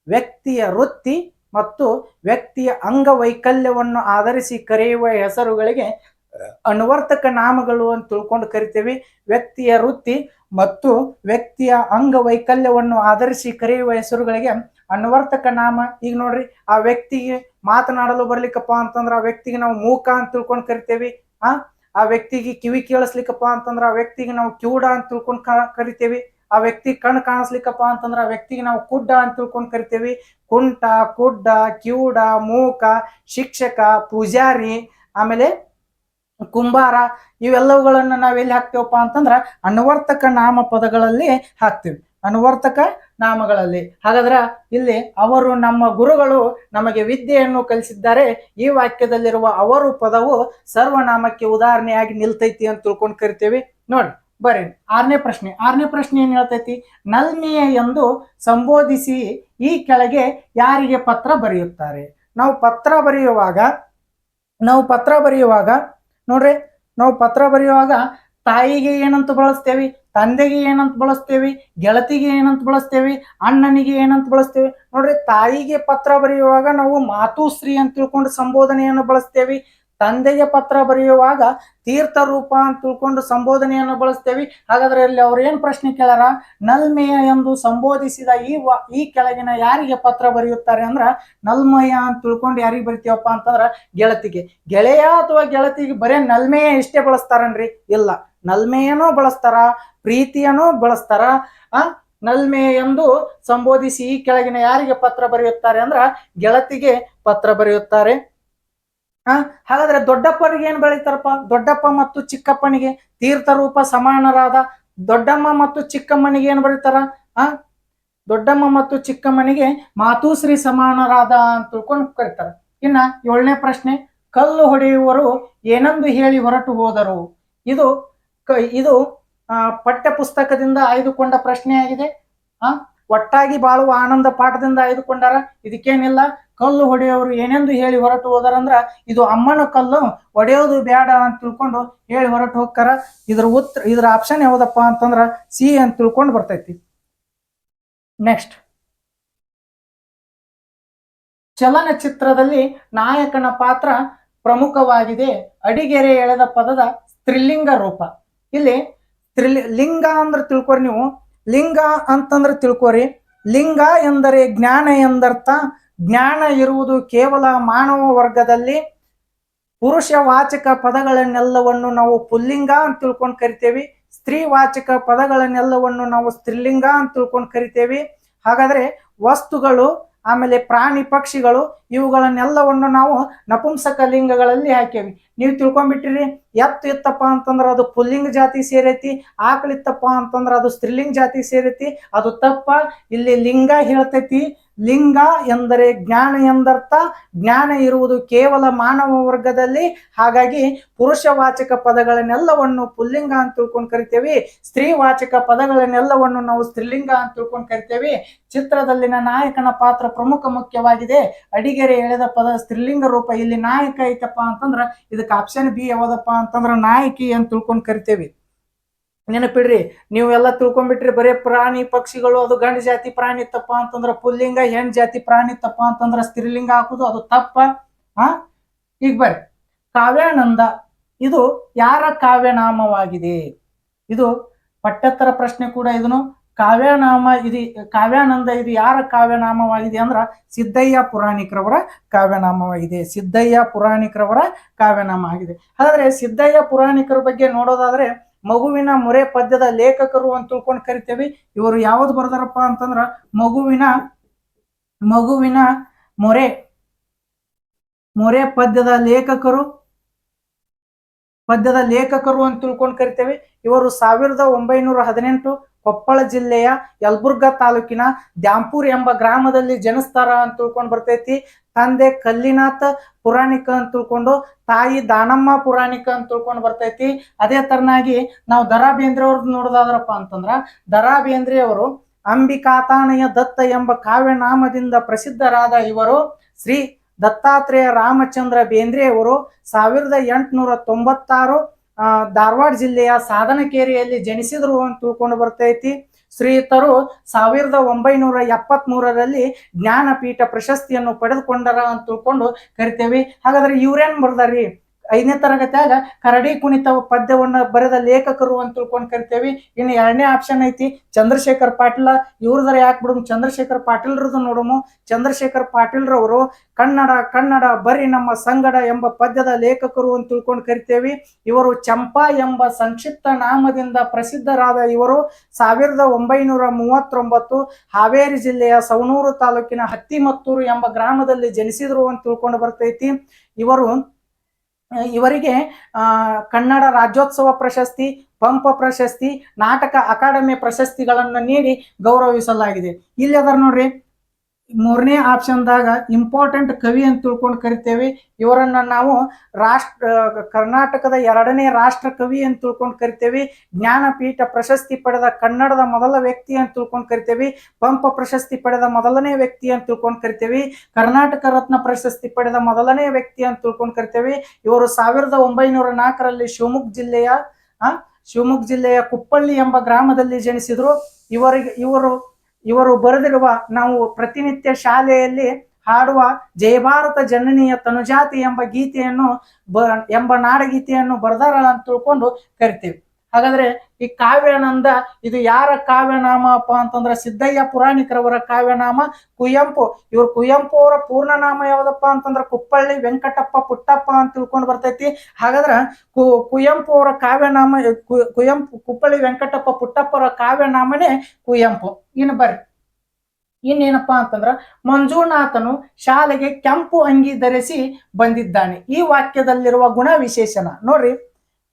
ವ್ಯಕ್ತಿಯ ವೃತ್ತಿ ಮತ್ತು ವ್ಯಕ್ತಿಯ ಅಂಗವೈಕಲ್ಯವನ್ನು ಆಧರಿಸಿ ಕರೆಯುವ ಹೆಸರುಗಳಿಗೆ ಅನುವರ್ತಕ ನಾಮಗಳು ಅಂತ ತಿಳ್ಕೊಂಡು ಕರಿತೇವೆ. ವ್ಯಕ್ತಿಯ ವೃತ್ತಿ ಮತ್ತು ವ್ಯಕ್ತಿಯ ಅಂಗವೈಕಲ್ಯವನ್ನು ಆಧರಿಸಿ ಕರೆಯುವ ಹೆಸರುಗಳಿಗೆ ಅನುವರ್ತಕ ನಾಮ. ಈಗ ನೋಡ್ರಿ, ಆ ವ್ಯಕ್ತಿಗೆ ಮಾತನಾಡಲು ಬರ್ಲಿಕ್ಕಪ್ಪ ಅಂತಂದ್ರ ಆ ವ್ಯಕ್ತಿಗೆ ನಾವು ಮೂಕ ಅಂತ ತಿಳ್ಕೊಂಡು ಕರಿತೇವಿ, ಆ? ಆ ವ್ಯಕ್ತಿಗೆ ಕಿವಿ ಕೇಳಿಸ್ಲಿಕ್ಕಪ್ಪ ಅಂತಂದ್ರ ಆ ವ್ಯಕ್ತಿಗೆ ನಾವು ಕಿವುಡ ಅಂತ ತಿಳ್ಕೊಂಡು ಕರಿತೇವಿ, ಆ ವ್ಯಕ್ತಿ ಕಣ್ ಕಾಣಿಸ್ಲಿಕ್ಕಪ್ಪ ಅಂತಂದ್ರ ಆ ವ್ಯಕ್ತಿಗೆ ನಾವು ಕುಡ್ಡ ಅಂತ ತಿಳ್ಕೊಂಡು ಕರಿತೇವಿ, ಕುಂಟ, ಕುಡ್ಡ ಕಿವುಡ ಮೂಕ, ಶಿಕ್ಷಕ, ಪೂಜಾರಿ, ಆಮೇಲೆ ಕುಂಬಾರ, ಇವೆಲ್ಲವುಗಳನ್ನ ನಾವೆಲ್ಲಿ ಹಾಕ್ತೇವಪ್ಪ ಅಂತಂದ್ರ ಅನ್ವರ್ತಕ ನಾಮ ಪದಗಳಲ್ಲಿ ಹಾಕ್ತೇವೆ. ಅನ್ವರ್ತಕ ನಾಮಗಳಲ್ಲಿ. ಹಾಗಾದ್ರೆ ಇಲ್ಲಿ ಅವರು ನಮ್ಮ ಗುರುಗಳು ನಮಗೆ ವಿದ್ಯೆಯನ್ನು ಕಲಿಸಿದ್ದಾರೆ. ಈ ವಾಕ್ಯದಲ್ಲಿರುವ ಅವರು ಪದವು ಸರ್ವನಾಮಕ್ಕೆ ಉದಾಹರಣೆಯಾಗಿ ನಿಲ್ತೈತಿ ಅಂತ ತಿಳ್ಕೊಂಡು ಕರಿತೇವೆ. ನೋಡಿ ಬರ್ರಿ ಆರನೇ ಪ್ರಶ್ನೆ. ಆರನೇ ಪ್ರಶ್ನೆ ಏನ್ ಹೇಳ್ತೈತಿ? ನಲ್ಮೆಯ ಎಂದು ಸಂಬೋಧಿಸಿ ಈ ಕೆಳಗೆ ಯಾರಿಗೆ ಪತ್ರ ಬರೆಯುತ್ತಾರೆ? ನಾವು ಪತ್ರ ಬರೆಯುವಾಗ, ನಾವು ಪತ್ರ ಬರೆಯುವಾಗ, ನೋಡ್ರಿ, ನಾವು ಪತ್ರ ಬರೆಯುವಾಗ ತಾಯಿಗೆ ಏನಂತ ಬಳಸ್ತೇವಿ? ತಂದೆಗೆ ಏನಂತ ಬಳಸ್ತೇವೆ, ಗೆಳತಿಗೆ ಏನಂತ ಬಳಸ್ತೇವೆ, ಅಣ್ಣನಿಗೆ ಏನಂತ ಬಳಸ್ತೇವೆ. ನೋಡ್ರಿ, ತಾಯಿಗೆ ಪತ್ರ ಬರೆಯುವಾಗ ನಾವು ಮಾತುಶ್ರೀ ಅಂತ ತಿಳ್ಕೊಂಡು ಸಂಬೋಧನೆಯನ್ನು ಬಳಸ್ತೇವೆ. ತಂದೆಗೆ ಪತ್ರ ಬರೆಯುವಾಗ ತೀರ್ಥ ರೂಪ ಅಂತ ತಿಳ್ಕೊಂಡು ಸಂಬೋಧನೆಯನ್ನು ಬಳಸ್ತೇವೆ. ಹಾಗಾದ್ರೆ ಅಲ್ಲಿ ಅವ್ರು ಏನು ಪ್ರಶ್ನೆ ಕೇಳಾರ ನಲ್ಮೆಯ ಎಂದು ಸಂಬೋಧಿಸಿದ ಈ ವ, ಈ ಕೆಳಗಿನ ಯಾರಿಗೆ ಪತ್ರ ಬರೆಯುತ್ತಾರೆ ಅಂದ್ರ ನಲ್ಮಯ ಅಂತ ತಿಳ್ಕೊಂಡು ಯಾರಿಗೆ ಬರಿತೀವಪ್ಪ ಅಂತಂದ್ರ ಗೆಳತಿಗೆ. ಗೆಳೆಯ ಅಥವಾ ಗೆಳತಿಗೆ ಬರೇ ನಲ್ಮೆಯ ಇಷ್ಟೇ ಬಳಸ್ತಾರನ್ರಿ? ಇಲ್ಲ. ನಲ್ಮೆಯನೂ ಬಳಸ್ತಾರ ಪ್ರೀತಿಯನ್ನು ಬಳಸ್ತಾರ, ಆ? ನಲ್ಮೆ ಎಂದು ಸಂಬೋಧಿಸಿ ಈ ಕೆಳಗಿನ ಯಾರಿಗೆ ಪತ್ರ ಬರೆಯುತ್ತಾರೆ ಅಂದ್ರ ಗೆಳತಿಗೆ ಪತ್ರ ಬರೆಯುತ್ತಾರೆ. ಆ? ಹಾಗಾದ್ರೆ ದೊಡ್ಡಪ್ಪನಿಗೆ ಏನ್ ಬೆಳಿತಾರಪ್ಪ? ದೊಡ್ಡಪ್ಪ ಮತ್ತು ಚಿಕ್ಕಪ್ಪನಿಗೆ ತೀರ್ಥರೂಪ ಸಮಾನರಾದ ದೊಡ್ಡಮ್ಮ ಮತ್ತು ಚಿಕ್ಕಮ್ಮನಿಗೆ ಏನ್ ಬರೀತಾರ? ಆ? ದೊಡ್ಡಮ್ಮ ಮತ್ತು ಚಿಕ್ಕಮ್ಮನಿಗೆ ಮಾತುಶ್ರೀ ಸಮಾನರಾದ ಅಂತ ತಿಳ್ಕೊಂಡು ಕರೀತಾರೆ. ಇನ್ನ ಏಳನೇ ಪ್ರಶ್ನೆ, ಕಲ್ಲು ಹೊಡೆಯುವರು ಏನೆಂದು ಹೇಳಿ ಹೊರಟು ಹೋದರು. ಇದು ಇದು ಪಠ್ಯ ಪುಸ್ತಕದಿಂದ ಆಯ್ದುಕೊಂಡ ಪ್ರಶ್ನೆಯಾಗಿದೆ. ಆ, ಒಟ್ಟಾಗಿ ಬಾಳುವ ಆನಂದ ಪಾಠದಿಂದ ಆಯ್ದುಕೊಂಡಾರ ಇದಕ್ಕೇನಿಲ್ಲ. ಕಲ್ಲು ಹೊಡೆಯೋರು ಏನೆಂದು ಹೇಳಿ ಹೊರಟು ಹೋದಾರಂದ್ರ ಇದು ಅಮ್ಮನ ಕಲ್ಲು ಒಡೆಯೋದು ಬೇಡ ಅಂತ ತಿಳ್ಕೊಂಡು ಹೇಳಿ ಹೊರಟು ಹೋಗ್ತಾರ. ಇದ್ರ ಉತ್ತರ, ಇದ್ರ ಆಪ್ಷನ್ ಯಾವುದಪ್ಪ ಅಂತಂದ್ರ, ಸಿ ಅಂತ ತಿಳ್ಕೊಂಡು ಬರ್ತೈತಿ. ನೆಕ್ಸ್ಟ್ ಚಲನಚಿತ್ರದಲ್ಲಿ ನಾಯಕನ ಪಾತ್ರ ಪ್ರಮುಖವಾಗಿದೆ. ಅಡಿಗೆರೆ ಎಳೆದ ಪದದ ಸ್ತ್ರೀಲಿಂಗ ರೂಪ. ಇಲ್ಲಿ ತ್ರಿಲಿ ಲಿಂಗ ಅಂದ್ರೆ ತಿಳ್ಕೊರಿ ನೀವು. ಲಿಂಗ ಅಂತಂದ್ರೆ ತಿಳ್ಕೊರಿ. ಲಿಂಗ ಎಂದರೆ ಜ್ಞಾನ ಎಂದರ್ಥ. ಜ್ಞಾನ ಇರುವುದು ಕೇವಲ ಮಾನವ ವರ್ಗದಲ್ಲಿ ಪುರುಷ ವಾಚಕ ಪದಗಳನ್ನೆಲ್ಲವನ್ನು ನಾವು ಪುಲ್ಲಿಂಗ ಅಂತ ತಿಳ್ಕೊಂಡು ಸ್ತ್ರೀ ವಾಚಕ ಪದಗಳನ್ನೆಲ್ಲವನ್ನು ನಾವು ಸ್ತ್ರೀಲಿಂಗ ಅಂತ ತಿಳ್ಕೊಂಡು ಕರಿತೇವೆ. ಹಾಗಾದ್ರೆ ವಸ್ತುಗಳು, ಆಮೇಲೆ ಪ್ರಾಣಿ ಪಕ್ಷಿಗಳು ಇವುಗಳನ್ನೆಲ್ಲವನ್ನು ನಾವು ನಪುಂಸಕ ಲಿಂಗಗಳಲ್ಲಿ ಹಾಕೇವಿ ನೀವು ತಿಳ್ಕೊಂಡ್ಬಿಟ್ಟಿರಿ, ಎತ್ತು ಇತ್ತಪ್ಪ ಅಂತಂದ್ರೆ ಅದು ಪುಲ್ಲಿಂಗ್ ಜಾತಿ ಸೇರೈತಿ, ಆಕಳಿತ್ತಪ್ಪ ಅಂತಂದ್ರೆ ಅದು ಸ್ತ್ರೀಲಿಂಗ್ ಜಾತಿ ಸೇರೈತಿ, ಅದು ತಪ್ಪ, ಇಲ್ಲಿ ಲಿಂಗ ಹೇಳ್ತೈತಿ. ಲಿಂಗ ಎಂದರೆ ಜ್ಞಾನ ಎಂದರ್ಥ. ಜ್ಞಾನ ಇರುವುದು ಕೇವಲ ಮಾನವ ವರ್ಗದಲ್ಲಿ. ಹಾಗಾಗಿ ಪುರುಷವಾಚಕ ಪದಗಳನ್ನೆಲ್ಲವನ್ನು ಪುಲ್ಲಿಂಗ ಅಂತ ತಿಳ್ಕೊಂಡು ಕರಿತೇವಿ. ಸ್ತ್ರೀವಾಚಕ ಪದಗಳನ್ನೆಲ್ಲವನ್ನು ನಾವು ಸ್ತ್ರೀಲಿಂಗ ಅಂತ ತಿಳ್ಕೊಂಡು ಕರಿತೇವೆ. ಚಿತ್ರದಲ್ಲಿನ ನಾಯಕನ ಪಾತ್ರ ಪ್ರಮುಖ ಮುಖ್ಯವಾಗಿದೆ. ಅಡಿಗೆರೆ ಎಳೆದ ಪದ ಸ್ತ್ರೀಲಿಂಗ ರೂಪ ಇಲ್ಲಿ ನಾಯಕ ಐತಪ್ಪ ಅಂತಂದ್ರ ಇದಕ್ಕೆ ಆಪ್ಷನ್ ಬಿ ಯಾವ್ದಪ್ಪ ಅಂತಂದ್ರ ನಾಯಕಿ ಅಂತ ತಿಳ್ಕೊಂಡು ಕರಿತೇವಿ. ನೆನಪಿಡ್ರಿ, ನೀವೆಲ್ಲ ತಿಳ್ಕೊಂಡ್ಬಿಟ್ರಿ ಬರೇ ಪ್ರಾಣಿ ಪಕ್ಷಿಗಳು, ಅದು ಗಂಡು ಜಾತಿ ಪ್ರಾಣಿ ತಪ್ಪ ಅಂತಂದ್ರ ಪುಲ್ಲಿಂಗ, ಹೆಣ್ ಜಾತಿ ಪ್ರಾಣಿ ತಪ್ಪ ಅಂತಂದ್ರ ಸ್ತ್ರೀಲಿಂಗ ಹಾಕುದು, ಅದು ತಪ್ಪ? ಹಾ ಈಗ ಬರ್ರಿ. ಕಾವ್ಯಾನಂದ, ಇದು ಯಾರ ಕಾವ್ಯನಾಮವಾಗಿದೆ? ಇದು ಪಠ್ಯತ್ತರ ಪ್ರಶ್ನೆ ಕೂಡ ಇದನ್ನು ಕಾವ್ಯನಾಮ ಇದು, ಕಾವ್ಯಾನಂದ ಇದು ಯಾರ ಕಾವ್ಯನಾಮವಾಗಿದೆ ಅಂದ್ರ ಸಿದ್ದಯ್ಯ ಪುರಾಣಿಕರವರ ಕಾವ್ಯನಾಮವಾಗಿದೆ. ಸಿದ್ದಯ್ಯ ಪುರಾಣಿಕರವರ ಕಾವ್ಯನಾಮ ಆಗಿದೆ. ಹಾಗಾದ್ರೆ ಸಿದ್ದಯ್ಯ ಪುರಾಣಿಕರ ಬಗ್ಗೆ ನೋಡೋದಾದ್ರೆ ಮಗುವಿನ ಮೊರೆ ಪದ್ಯದ ಲೇಖಕರು ಅಂತ ತಿಳ್ಕೊಂಡು ಕರಿತೇವೆ. ಇವರು ಯಾವ್ದು ಬರ್ದಾರಪ್ಪ ಅಂತಂದ್ರ ಮಗುವಿನ ಮಗುವಿನ ಮೊರೆ ಮೊರೆ ಪದ್ಯದ ಲೇಖಕರು ಪದ್ಯದ ಲೇಖಕರು ಅಂತ ತಿಳ್ಕೊಂಡು ಕರಿತೇವೆ. ಇವರು ಸಾವಿರದ ಒಂಬೈನೂರ ಹದಿನೆಂಟು ಕೊಪ್ಪಳ ಜಿಲ್ಲೆಯ ಯಲಬುರ್ಗಾ ತಾಲೂಕಿನ ದ್ಯಾಂಪುರ್ ಎಂಬ ಗ್ರಾಮದಲ್ಲಿ ಜನಿಸ್ತಾರ ಅಂತ ತಿಳ್ಕೊಂಡು ಬರ್ತೈತಿ. ತಂದೆ ಕಲ್ಲಿನಾಥ ಪುರಾಣಿಕ ಅಂತ ತಿಳ್ಕೊಂಡು ತಾಯಿ ದಾನಮ್ಮ ಪುರಾಣಿಕ ಅಂತ ತಿಳ್ಕೊಂಡು ಬರ್ತೈತಿ. ಅದೇ ತರನಾಗಿ ನಾವು ದರಾ ಬೇಂದ್ರೆ ಅವ್ರದ್ದು ನೋಡೋದಾದ್ರಪ್ಪ ಅಂತಂದ್ರ ದರಾ ಬೇಂದ್ರೆ ಅವರು ಅಂಬಿಕಾತಾನಯ ದತ್ತ ಎಂಬ ಕಾವ್ಯನಾಮದಿಂದ ಪ್ರಸಿದ್ಧರಾದ ಇವರು ಶ್ರೀ ದತ್ತಾತ್ರೇಯ ರಾಮಚಂದ್ರ ಬೇಂದ್ರೆ ಅವರು ಸಾವಿರದ ಎಂಟುನೂರ ತೊಂಬತ್ತಾರು ಧಾರವಾಡ ಜಿಲ್ಲೆಯ ಸಾಧನಕೇರಿಯಲ್ಲಿ ಜನಿಸಿದರು ಅಂತ ತಿಳ್ಕೊಂಡು ಬರ್ತೈತಿ. ಶ್ರೀಯುತರು ಸಾವಿರದ ಒಂಬೈನೂರ ಎಪ್ಪತ್ತ್ ಮೂರರಲ್ಲಿ ಜ್ಞಾನಪೀಠ ಪ್ರಶಸ್ತಿಯನ್ನು ಪಡೆದುಕೊಂಡರ ಅಂತ ತಿಳ್ಕೊಂಡು ಕರಿತೇವೆ. ಹಾಗಾದ್ರೆ ಇವ್ರೇನ್ ಬರ್ದಾರಿ ಐದನೇ ತರಗತಿಯಾಗ ಕರಡಿ ಕುಣಿತ ಪದ್ಯವನ್ನ ಬರೆದ ಲೇಖಕರು ಅಂತ ತಿಳ್ಕೊಂಡು ಕರಿತೇವಿ. ಇನ್ನು ಎರಡನೇ ಆಪ್ಷನ್ ಐತಿ ಚಂದ್ರಶೇಖರ್ ಪಾಟೀಲ. ಇವ್ರದ್ರ ಯಾಕೆ ಬಿಡಮ್? ಚಂದ್ರಶೇಖರ್ ಪಾಟೀಲ್ರದ್ದು ನೋಡಮು. ಚಂದ್ರಶೇಖರ್ ಪಾಟೀಲ್ರವರು ಕನ್ನಡ ಕನ್ನಡ ಬರಿ ನಮ್ಮ ಸಂಗಡ ಎಂಬ ಪದ್ಯದ ಲೇಖಕರು ಅಂತ ತಿಳ್ಕೊಂಡು ಕರಿತೇವಿ. ಇವರು ಚಂಪಾ ಎಂಬ ಸಂಕ್ಷಿಪ್ತ ನಾಮದಿಂದ ಪ್ರಸಿದ್ಧರಾದ ಇವರು. ಸಾವಿರದ ಒಂಬೈನೂರ ಮೂವತ್ತೊಂಬತ್ತು ಹಾವೇರಿ ಜಿಲ್ಲೆಯ ಸವಣೂರು ತಾಲೂಕಿನ ಹತ್ತಿಮತ್ತೂರು ಎಂಬ ಗ್ರಾಮದಲ್ಲಿ ಜನಿಸಿದರು ಅಂತ ತಿಳ್ಕೊಂಡು ಬರ್ತೈತಿ. ಇವರು ಇವರಿಗೆ ಕನ್ನಡ ರಾಜ್ಯೋತ್ಸವ ಪ್ರಶಸ್ತಿ ಪಂಪ ಪ್ರಶಸ್ತಿ ನಾಟಕ ಅಕಾಡೆಮಿ ಪ್ರಶಸ್ತಿಗಳನ್ನು ನೀಡಿ ಗೌರವಿಸಲಾಗಿದೆ. ಇಲ್ಲಿ ಅದರ ನೋಡ್ರಿ. ಮೂರನೇ ಆಪ್ಷನ್ದಾಗ ಇಂಪಾರ್ಟೆಂಟ್ ಕವಿ ಅಂತ ತಿಳ್ಕೊಂಡು ಕರಿತೇವೆ. ಇವರನ್ನ ನಾವು ರಾಷ್ಟ್ರ, ಕರ್ನಾಟಕದ ಎರಡನೇ ರಾಷ್ಟ್ರ ಕವಿ ಅಂತ ತಿಳ್ಕೊಂಡು ಕರಿತೇವೆ. ಜ್ಞಾನಪೀಠ ಪ್ರಶಸ್ತಿ ಪಡೆದ ಕನ್ನಡದ ಮೊದಲ ವ್ಯಕ್ತಿ ಅಂತ ತಿಳ್ಕೊಂಡು ಕರಿತೇವೆ. ಪಂಪ ಪ್ರಶಸ್ತಿ ಪಡೆದ ಮೊದಲನೇ ವ್ಯಕ್ತಿ ಅಂತ ತಿಳ್ಕೊಂಡು ಕರಿತೇವೆ. ಕರ್ನಾಟಕ ರತ್ನ ಪ್ರಶಸ್ತಿ ಪಡೆದ ಮೊದಲನೇ ವ್ಯಕ್ತಿ ಅಂತ ತಿಳ್ಕೊಂಡು ಕರಿತೇವೆ. ಇವರು ಸಾವಿರದ ಒಂಬೈನೂರ ನಾಲ್ಕರಲ್ಲಿ ಶಿವಮೊಗ್ಗ ಜಿಲ್ಲೆಯ ಶಿವಮೊಗ್ಗ ಜಿಲ್ಲೆಯ ಕುಪ್ಪಳ್ಳಿ ಎಂಬ ಗ್ರಾಮದಲ್ಲಿ ಜನಿಸಿದರು. ಇವರಿಗೆ, ಇವರು ಇವರು ಬರೆದಿರುವ ನಾವು ಪ್ರತಿನಿತ್ಯ ಶಾಲೆಯಲ್ಲಿ ಹಾಡುವ ಜಯಭಾರತ ಜನನಿಯ ತನುಜಾತಿ ಎಂಬ ಗೀತೆಯನ್ನು ಬ, ಎಂಬ ನಾಡಗೀತೆಯನ್ನು ಬರೆದಾರ ಅಂತ ತಿಳ್ಕೊಂಡು ಕರಿತೀವಿ. ಹಾಗಾದ್ರೆ ಈ ಕಾವ್ಯಾನಂದ ಇದು ಯಾರ ಕಾವ್ಯನಾಮ ಅಪ್ಪ ಅಂತಂದ್ರೆ ಸಿದ್ದಯ್ಯ ಪುರಾಣಿಕರವರ ಕಾವ್ಯನಾಮ ಕುವೆಂಪು ಇವ್ರ ಕುವೆಂಪು ಅವರ ಪೂರ್ಣನಾಮ ಯಾವ್ದಪ್ಪ ಅಂತಂದ್ರೆ ಕುಪ್ಪಳ್ಳಿ ವೆಂಕಟಪ್ಪ ಪುಟ್ಟಪ್ಪ ಅಂತ ತಿಳ್ಕೊಂಡು ಬರ್ತೈತಿ. ಹಾಗಾದ್ರೆ ಕು ಕುವೆಂಪು ಅವರ ಕಾವ್ಯನಾಮ ಕುಯಂಪು ಕುವೆಂಪು ಕುಪ್ಪಳ್ಳಿ ವೆಂಕಟಪ್ಪ ಪುಟ್ಟಪ್ಪರ ಕಾವ್ಯನಾಮನೇ ಕುವೆಂಪು ಇನ್ನು ಬರ್ರಿ. ಇನ್ನೇನಪ್ಪ ಅಂತಂದ್ರ ಮಂಜುನಾಥನು ಶಾಲೆಗೆ ಕೆಂಪು ಅಂಗಿ ಧರಿಸಿ ಬಂದಿದ್ದಾನೆ. ಈ ವಾಕ್ಯದಲ್ಲಿರುವ ಗುಣ ವಿಶೇಷಣ ನೋಡ್ರಿ.